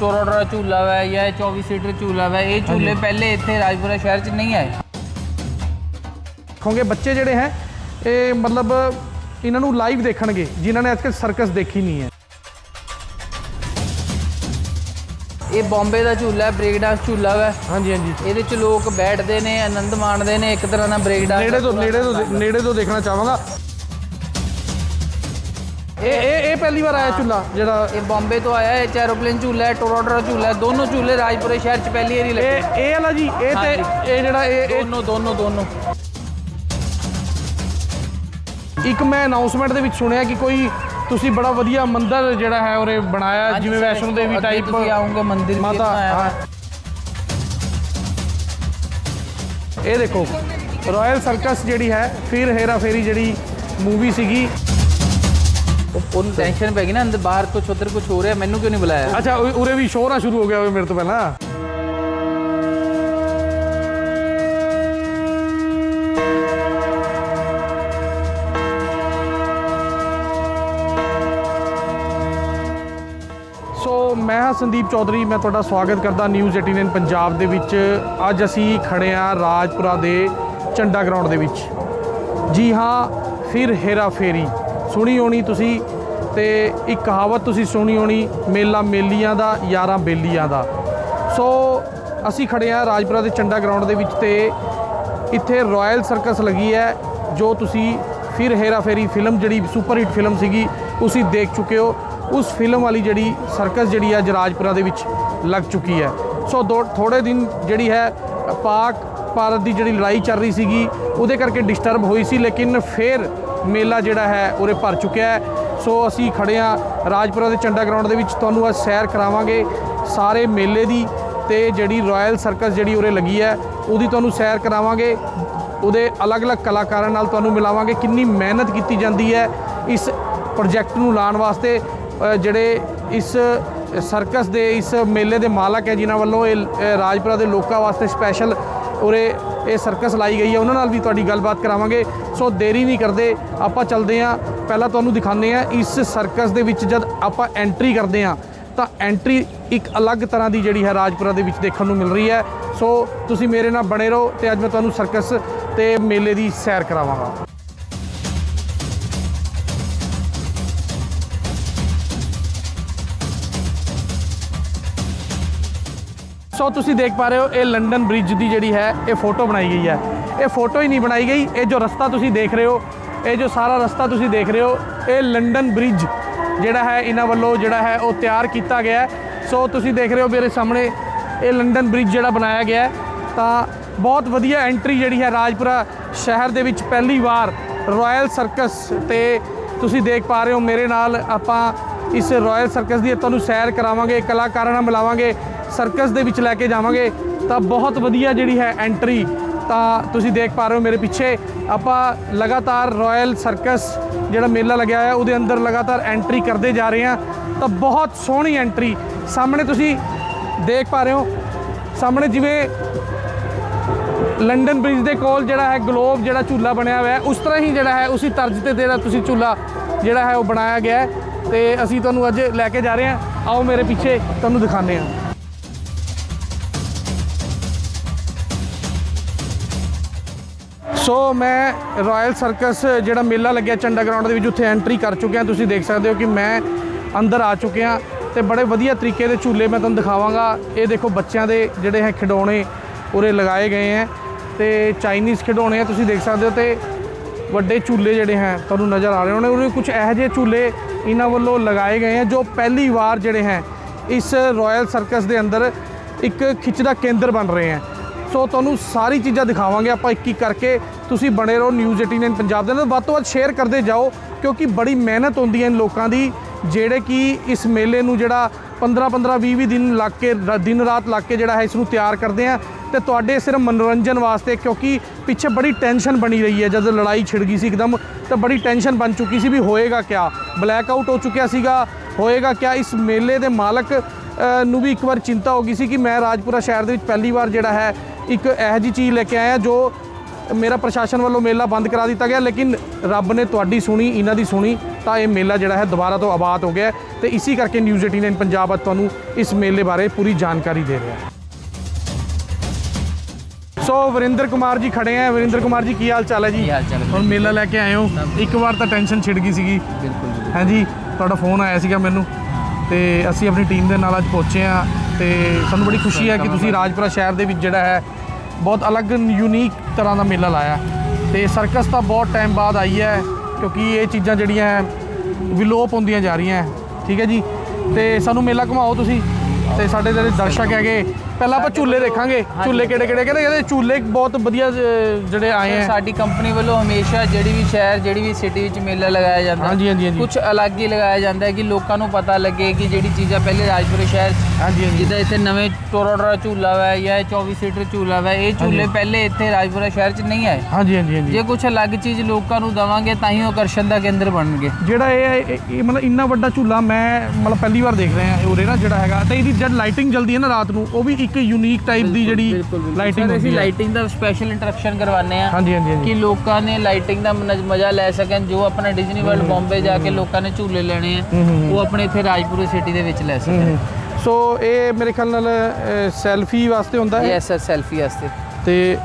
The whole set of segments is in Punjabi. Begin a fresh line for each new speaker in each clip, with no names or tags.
ਟੋਰੋਟਰਾ ਝੂਲਾ ਵਾ ਜਾਂ ਇਹ 24 ਸੀਟਰ ਝੂਲਾ ਵਾ ਇਹ ਝੂਲੇ ਪਹਿਲੇ ਇੱਥੇ ਰਾਜਪੁਰਾ ਸ਼ਹਿਰ 'ਚ ਨਹੀਂ ਆਏ।
ਦੇਖੋਗੇ ਬੱਚੇ ਜਿਹੜੇ ਹੈ ਇਹ ਮਤਲਬ ਇਹਨਾਂ ਨੂੰ ਲਾਈਵ ਦੇਖਣਗੇ ਜਿਨ੍ਹਾਂ ਨੇ ਅੱਜਕੱਲ ਸਰਕਸ ਦੇਖੀ ਨਹੀਂ ਹੈ।
ਇਹ ਬੰਬੇ ਦਾ ਝੂਲਾ ਹੈ ਬ੍ਰੇਕ ਡਾਂਸ ਝੂਲਾ ਵਾ।
ਹਾਂਜੀ ਹਾਂਜੀ।
ਇਹਦੇ 'ਚ ਲੋਕ ਬੈਠਦੇ ਨੇ ਆਨੰਦ ਮਾਣਦੇ ਨੇ ਇੱਕ ਤਰ੍ਹਾਂ ਦਾ ਬ੍ਰੇਕ ਡਾਂਸ
ਨੇੜੇ ਤੋਂ ਨੇੜੇ ਤੋਂ ਨੇੜੇ ਤੋਂ ਦੇਖਣਾ ਚਾਹਾਂਗਾ। ਇਹ ਇਹ ਇਹ ਪਹਿਲੀ ਵਾਰ ਆਇਆ ਚੁੱਲਾ ਜਿਹੜਾ
ਇਹ ਬੰਬੇ ਤੋਂ ਆਇਆ ਹੈ ਐਰੋਪਲੇਨ ਝੂਲਾ ਹੈ ਝੂਲਾ ਹੈ ਦੋਨੋਂ ਝੂਲੇ ਰਾਜਪੁਰੇ ਸ਼ਹਿਰ 'ਚ ਪਹਿਲੀ ਵਾਰੀ ਲੱਗੇ।
ਇਹ ਇਹ ਵਾਲਾ ਜੀ ਇਹ ਤੇ ਇਹ ਜਿਹੜਾ ਇਹ
ਦੋਨੋਂ ਦੋਨੋਂ ਦੋਨੋਂ।
ਇੱਕ ਮੈਂ ਅਨਾਉਂਸਮੈਂਟ ਦੇ ਵਿੱਚ ਸੁਣਿਆ ਕਿ ਕੋਈ ਤੁਸੀਂ ਬੜਾ ਵਧੀਆ ਮੰਦਿਰ ਜਿਹੜਾ ਹੈ ਉਰੇ ਬਣਾਇਆ ਜਿਵੇਂ ਵੈਸ਼ਨੋ ਦੇਵੀ ਟਾਈਪ
ਤੁਸੀਂ ਆਉਂਗੇ ਮੰਦਿਰ
ਮਾਤਾ। ਇਹ ਦੇਖੋ ਰਾਇਲ ਸਰਕਸ ਜਿਹੜੀ ਹੈ ਫਿਰ ਹੇਰਾ ਫੇਰੀ ਜਿਹੜੀ ਮੂਵੀ ਸੀਗੀ।
ਉਹਨੂੰ ਟੈਨਸ਼ਨ ਪੈ ਗਈ ਨਾ, ਅੰਦਰ ਬਾਹਰ ਕੁਝ ਉਧਰ ਕੁਝ ਹੋ ਰਿਹਾ, ਮੈਨੂੰ ਕਿਉਂ ਨਹੀਂ ਬੁਲਾਇਆ?
ਅੱਛਾ, ਉ- ਉਰੇ ਵੀ ਸ਼ੋਅ ਨਾ ਸ਼ੁਰੂ ਹੋ ਗਿਆ ਹੋਵੇ ਮੇਰੇ ਤੋਂ ਪਹਿਲਾਂ। ਸੋ ਮੈਂ ਹਾਂ ਸੰਦੀਪ ਚੌਧਰੀ, ਮੈਂ ਤੁਹਾਡਾ ਸਵਾਗਤ ਕਰਦਾ ਨਿਊਜ਼ 18 ਪੰਜਾਬ ਦੇ ਵਿੱਚ। ਅੱਜ ਅਸੀਂ ਖੜੇ ਹਾਂ ਰਾਜਪੁਰਾ ਦੇ ਝੰਡਾ ਗਰਾਊਂਡ ਦੇ ਵਿੱਚ। ਜੀ ਹਾਂ, ਫਿਰ ਹੇਰਾ ਫੇਰੀ ਸੁਣੀ ਹੋਣੀ ਤੁਸੀਂ ਤੇ ਇੱਕ ਕਹਾਵਤ ਤੁਸੀਂ ਸੁਣੀ ਹੋਣੀ, ਮੇਲਾ ਮੇਲੀਆਂ ਦਾ, ਯਾਰਾਂ ਬੇਲੀਆਂ ਦਾ। ਸੋ ਅਸੀਂ ਖੜੇ ਹਾਂ ਰਾਜਪੁਰਾ ਦੇ ਝੰਡਾ ਗਰਾਊਂਡ ਦੇ ਵਿੱਚ ਤੇ ਇੱਥੇ ਰਾਇਲ ਸਰਕਸ ਲੱਗੀ ਹੈ, ਜੋ ਤੁਸੀਂ ਫਿਰ ਹੇਰਾ ਫੇਰੀ ਫਿਲਮ ਜਿਹੜੀ ਸੁਪਰ ਹਿੱਟ ਫਿਲਮ ਸੀਗੀ ਤੁਸੀਂ ਦੇਖ ਚੁੱਕੇ ਹੋ। ਉਸ ਫਿਲਮ ਵਾਲੀ ਜਿਹੜੀ ਸਰਕਸ ਜਿਹੜੀ ਅੱਜ ਰਾਜਪੁਰਾ ਦੇ ਵਿੱਚ ਲੱਗ ਚੁੱਕੀ ਹੈ। ਸੋ ਦੋ ਥੋੜੇ ਦਿਨ ਜਿਹੜੀ ਹੈ, ਪਾਕ ਭਾਰਤ ਦੀ ਜਿਹੜੀ ਲੜਾਈ ਚੱਲ ਰਹੀ ਸੀਗੀ, ਉਹਦੇ ਕਰਕੇ ਡਿਸਟਰਬ ਹੋਈ ਸੀ, ਲੇਕਿਨ ਫਿਰ ਮੇਲਾ ਜਿਹੜਾ ਹੈ, ਉਰੇ ਭਰ ਚੁੱਕਿਆ ਹੈ। ਸੋ ਅਸੀਂ ਖੜੇ ਹਾਂ ਰਾਜਪੁਰਾ ਦੇ ਚੰਡਾ ਗਰਾਊਂਡ ਦੇ ਵਿੱਚ, ਤੁਹਾਨੂੰ ਅੱਜ ਸੈਰ ਕਰਾਵਾਂਗੇ ਸਾਰੇ ਮੇਲੇ ਦੀ ਤੇ ਜਿਹੜੀ ਰਾਇਲ ਸਰਕਸ ਜਿਹੜੀ ਉਰੇ ਲੱਗੀ ਹੈ, ਉਹਦੀ ਤੁਹਾਨੂੰ ਸੈਰ ਕਰਾਵਾਂਗੇ। ਉਹਦੇ ਅਲੱਗ-ਅਲੱਗ ਕਲਾਕਾਰਾਂ ਨਾਲ ਤੁਹਾਨੂੰ ਮਿਲਾਵਾਂਗੇ ਕਿੰਨੀ ਮਿਹਨਤ ਕੀਤੀ ਜਾਂਦੀ ਹੈ ਇਸ ਪ੍ਰੋਜੈਕਟ ਨੂੰ ਲਾਉਣ ਵਾਸਤੇ। ਜਿਹੜੇ ਇਸ ਸਰਕਸ ਦੇ, ਇਸ ਮੇਲੇ ਦੇ ਮਾਲਕ ਹੈ, ਜਿਨ੍ਹਾਂ ਵੱਲੋਂ ਇਹ ਰਾਜਪੁਰਾ ਦੇ ਲੋਕਾਂ ਵਾਸਤੇ ਸਪੈਸ਼ਲ ਉਰੇ ਇਹ ਸਰਕਸ ਲਾਈ ਗਈ ਹੈ। ਉਹਨਾਂ ਨਾਲ ਵੀ ਤੁਹਾਡੀ ਗੱਲਬਾਤ ਕਰਾਵਾਂਗੇ। ਸੋ ਦੇਰੀ ਨਹੀਂ ਕਰਦੇ। ਆਪਾਂ ਚੱਲਦੇ ਹਾਂ। ਪਹਿਲਾਂ ਤੁਹਾਨੂੰ ਦਿਖਾਉਂਦੇ ਹਾਂ ਇਸ ਸਰਕਸ ਦੇ ਵਿੱਚ ਜਦ ਆਪਾਂ ਐਂਟਰੀ ਕਰਦੇ ਹਾਂ, ਤਾਂ ਐਂਟਰੀ ਇੱਕ ਅਲੱਗ ਤਰ੍ਹਾਂ ਦੀ ਜਿਹੜੀ ਹੈ ਰਾਜਪੁਰਾ ਦੇ ਵਿੱਚ ਦੇਖਣ ਨੂੰ ਮਿਲ ਰਹੀ ਹੈ। ਸੋ ਤੁਸੀਂ ਮੇਰੇ ਨਾਲ ਬਣੇ ਰਹੋ ਤੇ ਅੱਜ ਮੈਂ ਤੁਹਾਨੂੰ ਸਰਕਸ ਤੇ ਮੇਲੇ ਦੀ ਸੈਰ ਕਰਾਵਾਂਗਾ। ਸੋ ਤੁਸੀਂ ਦੇਖ ਪਾ ਰਹੇ ਹੋ, ਇਹ ਲੰਡਨ ਬ੍ਰਿਜ ਦੀ ਜਿਹੜੀ ਹੈ, ਇਹ ਫੋਟੋ ਬਣਾਈ ਗਈ ਹੈ। ਇਹ ਫੋਟੋ ਹੀ ਨਹੀਂ ਬਣਾਈ ਗਈ, ਇਹ ਜੋ ਰਸਤਾ ਤੁਸੀਂ ਦੇਖ ਰਹੇ ਹੋ, ਇਹ ਜੋ ਸਾਰਾ ਰਸਤਾ ਤੁਸੀਂ ਦੇਖ ਰਹੇ ਹੋ, ਇਹ ਲੰਡਨ ਬ੍ਰਿਜ ਜਿਹੜਾ ਹੈ, ਇਹਨਾਂ ਵੱਲੋਂ ਜਿਹੜਾ ਹੈ, ਉਹ ਤਿਆਰ ਕੀਤਾ ਗਿਆ ਹੈ। ਸੋ ਤੁਸੀਂ ਦੇਖ ਰਹੇ ਹੋ ਮੇਰੇ ਸਾਹਮਣੇ, ਇਹ ਲੰਡਨ ਬ੍ਰਿਜ ਜਿਹੜਾ ਬਣਾਇਆ ਗਿਆ ਹੈ। ਤਾਂ ਬਹੁਤ ਵਧੀਆ ਐਂਟਰੀ ਜਿਹੜੀ ਹੈ ਰਾਜਪੁਰਾ ਸ਼ਹਿਰ ਦੇ ਵਿੱਚ ਪਹਿਲੀ ਵਾਰ ਰਾਇਲ ਸਰਕਸ ਤੇ ਤੁਸੀਂ ਦੇਖ ਪਾ ਰਹੇ ਹੋ ਮੇਰੇ ਨਾਲ ਆਪਾਂ ਇਸ ਰਾਇਲ ਸਰਕਸ ਦੀ ਤੁਹਾਨੂੰ ਸੈਰ ਕਰਾਵਾਂਗੇ, ਕਲਾਕਾਰਾਂ ਨਾਲ ਮਿਲਾਵਾਂਗੇ। ਸਰਕਸ ਦੇ ਵਿੱਚ ਲੈ ਕੇ ਜਾਵਾਂਗੇ, ਤਾਂ ਬਹੁਤ ਵਧੀਆ ਜਿਹੜੀ ਹੈ ਐਂਟਰੀ ਤਾਂ ਤੁਸੀਂ ਦੇਖ ਪਾ ਰਹੇ ਹੋ ਮੇਰੇ ਪਿੱਛੇ। ਆਪਾਂ ਲਗਾਤਾਰ ਰਾਇਲ ਸਰਕਸ ਜਿਹੜਾ ਮੇਲਾ ਲੱਗਿਆ ਹੋਇਆ, ਉਹਦੇ ਅੰਦਰ ਲਗਾਤਾਰ ਐਂਟਰੀ ਕਰਦੇ ਜਾ ਰਹੇ ਹਾਂ, ਤਾਂ ਬਹੁਤ ਸੋਹਣੀ ਐਂਟਰੀ ਸਾਹਮਣੇ ਤੁਸੀਂ ਦੇਖ ਪਾ ਰਹੇ ਹੋ, ਸਾਹਮਣੇ ਜਿਵੇਂ ਲੰਡਨ ਬ੍ਰਿਜ ਦੇ ਕੋਲ ਜਿਹੜਾ ਹੈ ਗਲੋਬ ਜਿਹੜਾ ਝੂਲਾ ਬਣਿਆ ਹੋਇਆ ਹੈ ਉਸ ਤਰ੍ਹਾਂ ਹੀ ਜਿਹੜਾ ਹੈ ਉਸੇ ਤਰਜ਼ ਤੇ ਜਿਹੜਾ ਤੁਸੀਂ ਝੂਲਾ ਜਿਹੜਾ ਹੈ ਉਹ ਬਣਾਇਆ ਗਿਆ ਹੈ। ਤੇ ਅਸੀਂ ਤੁਹਾਨੂੰ ਅੱਜ ਲੈ ਕੇ ਜਾ ਰਹੇ ਹਾਂ। ਆਓ ਮੇਰੇ ਪਿੱਛੇ, ਤੁਹਾਨੂੰ ਦਿਖਾਉਂਦੇ ਹਾਂ। ਸੋ ਮੈਂ ਰਾਇਲ ਸਰਕਸ ਜਿਹੜਾ ਮੇਲਾ ਲੱਗਿਆ ਚੰਡਾ ਗਰਾਊਂਡ ਦੇ ਵਿੱਚ, ਉੱਥੇ ਐਂਟਰੀ ਕਰ ਚੁੱਕਿਆ। ਤੁਸੀਂ ਦੇਖ ਸਕਦੇ ਹੋ ਕਿ ਮੈਂ ਅੰਦਰ ਆ ਚੁੱਕਿਆ ਤੇ ਬੜੇ ਵਧੀਆ ਤਰੀਕੇ ਦੇ ਝੂਲੇ ਮੈਂ ਤੁਹਾਨੂੰ ਦਿਖਾਵਾਂਗਾ। ਇਹ ਦੇਖੋ ਬੱਚਿਆਂ ਦੇ ਜਿਹੜੇ ਹੈ ਖਿਡੌਣੇ ਉਰੇ ਲਗਾਏ ਗਏ ਹੈ ਤੇ ਚਾਈਨੀਜ਼ ਖਿਡੌਣੇ ਆ, ਤੁਸੀਂ ਦੇਖ ਸਕਦੇ ਹੋ ਤੇ ਵੱਡੇ ਝੂਲੇ ਜਿਹੜੇ ਹੈ ਤੁਹਾਨੂੰ ਨਜ਼ਰ ਆ ਰਹੇ ਹੋਣੇ। ਉਹਨੇ ਕੁਝ ਇਹੋ ਜਿਹੇ ਝੂਲੇ ਇਹਨਾਂ ਵੱਲੋਂ ਲਗਾਏ ਗਏ ਹੈ ਜੋ ਪਹਿਲੀ ਵਾਰ ਜਿਹੜੇ ਹੈ ਇਸ ਰਾਇਲ ਸਰਕਸ ਦੇ ਅੰਦਰ ਇੱਕ ਖਿੱਚ ਦਾ ਕੇਂਦਰ ਬਣ ਰਹੇ ਹੈ। ਸੋ ਤੁਹਾਨੂੰ ਸਾਰੀ ਚੀਜ਼ਾਂ ਦਿਖਾਵਾਂਗੇ ਆਪਾਂ ਇੱਕ ਇੱਕ ਕਰਕੇ। ਤੁਸੀਂ ਬਣੇ ਰਹੋ ਨਿਊਜ਼ 18 ਪੰਜਾਬ ਦੇ ਨਾਲ। ਵੱਧ ਤੋਂ ਵੱਧ ਸ਼ੇਅਰ ਕਰਦੇ ਜਾਓ, ਕਿਉਂਕਿ ਬੜੀ ਮਿਹਨਤ ਹੁੰਦੀ ਹੈ ਲੋਕਾਂ ਦੀ, ਜਿਹੜੇ ਕਿ ਇਸ ਮੇਲੇ ਨੂੰ ਜਿਹੜਾ 15 15 20 20 ਦਿਨ ਲੱਗ ਕੇ ਦਿਨ ਰਾਤ ਲੱਗ ਕੇ ਜਿਹੜਾ ਹੈ ਇਸ ਨੂੰ ਤਿਆਰ ਕਰਦੇ ਆ। ਤੇ ਤੁਹਾਡੇ ਸਿਰਫ ਮਨੋਰੰਜਨ ਵਾਸਤੇ, ਕਿਉਂਕਿ ਪਿੱਛੇ ਬੜੀ ਟੈਨਸ਼ਨ ਬਣੀ ਰਹੀ ਹੈ। ਜਦੋਂ ਲੜਾਈ ਛਿੜ ਗਈ ਸੀ ਇੱਕਦਮ, ਤਾਂ ਬੜੀ ਟੈਨਸ਼ਨ ਬਣ ਚੁੱਕੀ ਸੀ ਵੀ ਹੋਏਗਾ ਕਿਆ? ਬਲੈਕ ਆਊਟ ਹੋ ਚੁੱਕਿਆ ਸੀਗਾ। ਹੋਏਗਾ ਕਿਆ? ਇਸ ਮੇਲੇ ਦੇ ਮਾਲਕ ਨੂੰ ਵੀ ਇੱਕ ਵਾਰ ਚਿੰਤਾ ਹੋ ਗਈ ਸੀ ਕਿ ਮੈਂ ਰਾਜਪੁਰਾ ਸ਼ਹਿਰ ਦੇ ਵਿੱਚ ਪਹਿਲੀ ਵਾਰ ਜਿਹੜਾ ਹੈ ਇੱਕ ਇਹੋ ਜਿਹੀ ਚੀਜ਼ ਲੈ ਕੇ ਆਇਆ ਜੋ ਮੇਰਾ ਪ੍ਰਸ਼ਾਸਨ ਵੱਲੋਂ ਮੇਲਾ ਬੰਦ ਕਰਾ ਦਿੱਤਾ ਗਿਆ ਲੇਕਿਨ ਰੱਬ ਨੇ ਤੁਹਾਡੀ ਸੁਣੀ ਇਹਨਾਂ ਦੀ ਸੁਣੀ ਤਾਂ ਇਹ ਮੇਲਾ ਜਿਹੜਾ ਹੈ ਦੁਬਾਰਾ ਤੋਂ ਆਬਾਦ ਹੋ ਗਿਆ ਤੇ ਇਸੇ ਕਰਕੇ ਨਿਊਜ਼ 18 ਪੰਜਾਬ ਅੱਜ ਤੁਹਾਨੂੰ ਇਸ ਮੇਲੇ ਬਾਰੇ ਪੂਰੀ ਜਾਣਕਾਰੀ ਦੇ ਰਿਹਾ ਹੈ। ਸੋ ਵਰਿੰਦਰ ਕੁਮਾਰ ਜੀ ਖੜੇ ਆ। ਵਰਿੰਦਰ ਕੁਮਾਰ ਜੀ ਕੀ ਹਾਲ ਚਾਲ ਹੈ ਜੀ?
ਕੀ ਹਾਲ ਚਾਲ ਹੈ?
ਹੁਣ ਮੇਲਾ ਲੈ ਕੇ ਆਏ ਹੋ। ਇੱਕ ਵਾਰ ਤਾਂ ਟੈਨਸ਼ਨ ਛਿੜ ਗਈ ਸੀਗੀ।
ਬਿਲਕੁਲ।
ਹਾਂਜੀ ਤੁਹਾਡਾ ਫੋਨ ਆਇਆ ਸੀਗਾ ਮੈਨੂੰ। ਤੇ ਅਸੀਂ ਆਪਣੀ ਟੀਮ ਦੇ ਨਾਲ ਅੱਜ ਪਹੁੰਚੇ ਆ ਤੇ ਸਾਨੂੰ ਬੜੀ ਖੁਸ਼ੀ ਹੈ ਕਿ ਤੁਸੀਂ ਰਾਜਪੁਰਾ ਸ਼ਹਿਰ ਦੇ ਵਿੱਚ ਜਿਹੜਾ ਹੈ, ਬਹੁਤ ਅਲੱਗ ਯੂਨੀਕ ਤਰ੍ਹਾਂ ਦਾ ਮੇਲਾ ਲਾਇਆ। ਤੇ ਸਰਕਸ ਤਾਂ ਬਹੁਤ ਟਾਈਮ ਬਾਅਦ ਆਈ ਹੈ, ਕਿਉਂਕਿ ਇਹ ਚੀਜ਼ਾਂ ਜਿਹੜੀਆਂ ਹੈ, ਵਿਲੋਪ ਹੁੰਦੀਆਂ ਜਾ ਰਹੀਆਂ ਠੀਕ ਹੈ ਜੀ? ਤੇ ਸਾਨੂੰ ਮੇਲਾ ਘੁਮਾਓ ਤੁਸੀਂ। ਤੇ ਸਾਡੇ ਜਿਹੜੇ ਦਰਸ਼ਕ ਹੈਗੇ ਪਹਿਲਾਂ ਆਪਾਂ ਝੂਲੇ ਦੇਖਾਂਗੇ। ਝੂਲੇ ਕਿਹੜੇ ਕਿਹੜੇ ਕਹਿੰਦੇ ਕਹਿੰਦੇ ਝੂਲੇ ਬਹੁਤ ਵਧੀਆ ਜਿਹੜੇ ਆਏ ਹੈ।
ਸਾਡੀ ਕੰਪਨੀ ਵੱਲੋਂ ਹਮੇਸ਼ਾ ਜਿਹੜੀ ਵੀ ਸ਼ਹਿਰ ਜਿਹੜੀ ਵੀ ਸਿਟੀ ਵਿੱਚ ਮੇਲਾ ਲਗਾਇਆ ਜਾਂਦਾ
ਹਾਂਜੀ, ਹਾਂਜੀ, ਹਾਂਜੀ।
ਕੁਝ ਅਲੱਗ ਹੀ ਲਗਾਇਆ ਜਾਂਦਾ ਹੈ ਕਿ ਲੋਕਾਂ ਨੂੰ ਪਤਾ ਲੱਗੇ ਕਿ ਜਿਹੜੀ ਚੀਜ਼ਾਂ ਪਹਿਲੇ ਰਾਜਪੁਰੇ ਸ਼ਹਿਰ 'ਚ।
ਹਾਂਜੀ ਹਾਂਜੀ।
ਜਿੱਦਾਂ ਇੱਥੇ ਨਵੇਂ ਟੋਰੋਟਰਾ ਝੂਲਾ ਵਾ ਜਾਂ 24 ਸੀਟਰ ਝੂਲਾ ਵਾ ਇਹ ਝੂਲੇ ਪਹਿਲੇ ਇੱਥੇ ਰਾਜਪੁਰਾ ਸ਼ਹਿਰ 'ਚ ਨਹੀਂ ਆਏ।
ਹਾਂਜੀ ਹਾਂਜੀ ਹਾਂਜੀ।
ਜੇ ਕੁਝ ਅਲੱਗ ਚੀਜ਼ ਲੋਕਾਂ ਨੂੰ ਦਵਾਂਗੇ ਤਾਂ ਹੀ ਉਹ ਆਕਰਸ਼ਣ ਦਾ ਕੇਂਦਰ ਬਣਨਗੇ।
ਜਿਹੜਾ ਇਹ ਹੈ, ਇਹ ਮਤਲਬ ਇੰਨਾ ਵੱਡਾ ਝੂਲਾ ਮੈਂ ਮਤਲਬ ਪਹਿਲੀ ਵਾਰ ਦੇਖ ਰਿਹਾ ਉਰੇ ਨਾ ਜਿਹੜਾ ਹੈਗਾ ਤੇ ਇਹਦੀ ਜਦ ਲਾਈਟਿੰਗ ਜਲਦੀ ਹੈ ਨਾ ਰਾਤ ਨੂੰ ਉਹ ਵੀ ਇੱਕ ਯੂਨੀਕ ਟਾਈਪ ਦੀ ਜਿਹੜੀ ਲਾਈਟਿੰਗ
ਅਸੀਂ
ਹੁੰਦੀ ਹੈ।
ਲਾਈਟਿੰਗ ਦਾ ਸਪੈਸ਼ਲ ਇੰਟਰੈਕਸ਼ਨ ਕਰਵਾਉਂਦੇ ਆ
ਹਾਂਜੀ ਹਾਂਜੀ
ਕਿ ਲੋਕਾਂ ਨੇ ਲਾਈਟਿੰਗ ਦਾ ਮਜ਼ਾ ਲੈ ਸਕਣ ਜੋ ਆਪਣਾ ਡਿਜ਼ਨੀ ਵਰਲਡ ਬੰਬੇ ਜਾ ਕੇ ਲੋਕਾਂ ਨੇ ਝੂਲੇ ਲੈਣੇ ਆ ਉਹ ਆਪਣੇ ਇੱਥੇ ਰਾਜਪੁਰੇ ਸਿਟੀ ਦੇ ਵਿੱਚ ਲੈ ਸਕਣ।
ਸੋ ਇਹ ਮੇਰੇ ਖਿਆਲ ਨਾਲ ਸੈਲਫੀ ਵਾਸਤੇ ਹੁੰਦਾ ਹੈ
ਯੈਸ ਸਰ ਸੈਲਫੀ ਵਾਸਤੇ।
ਤੇ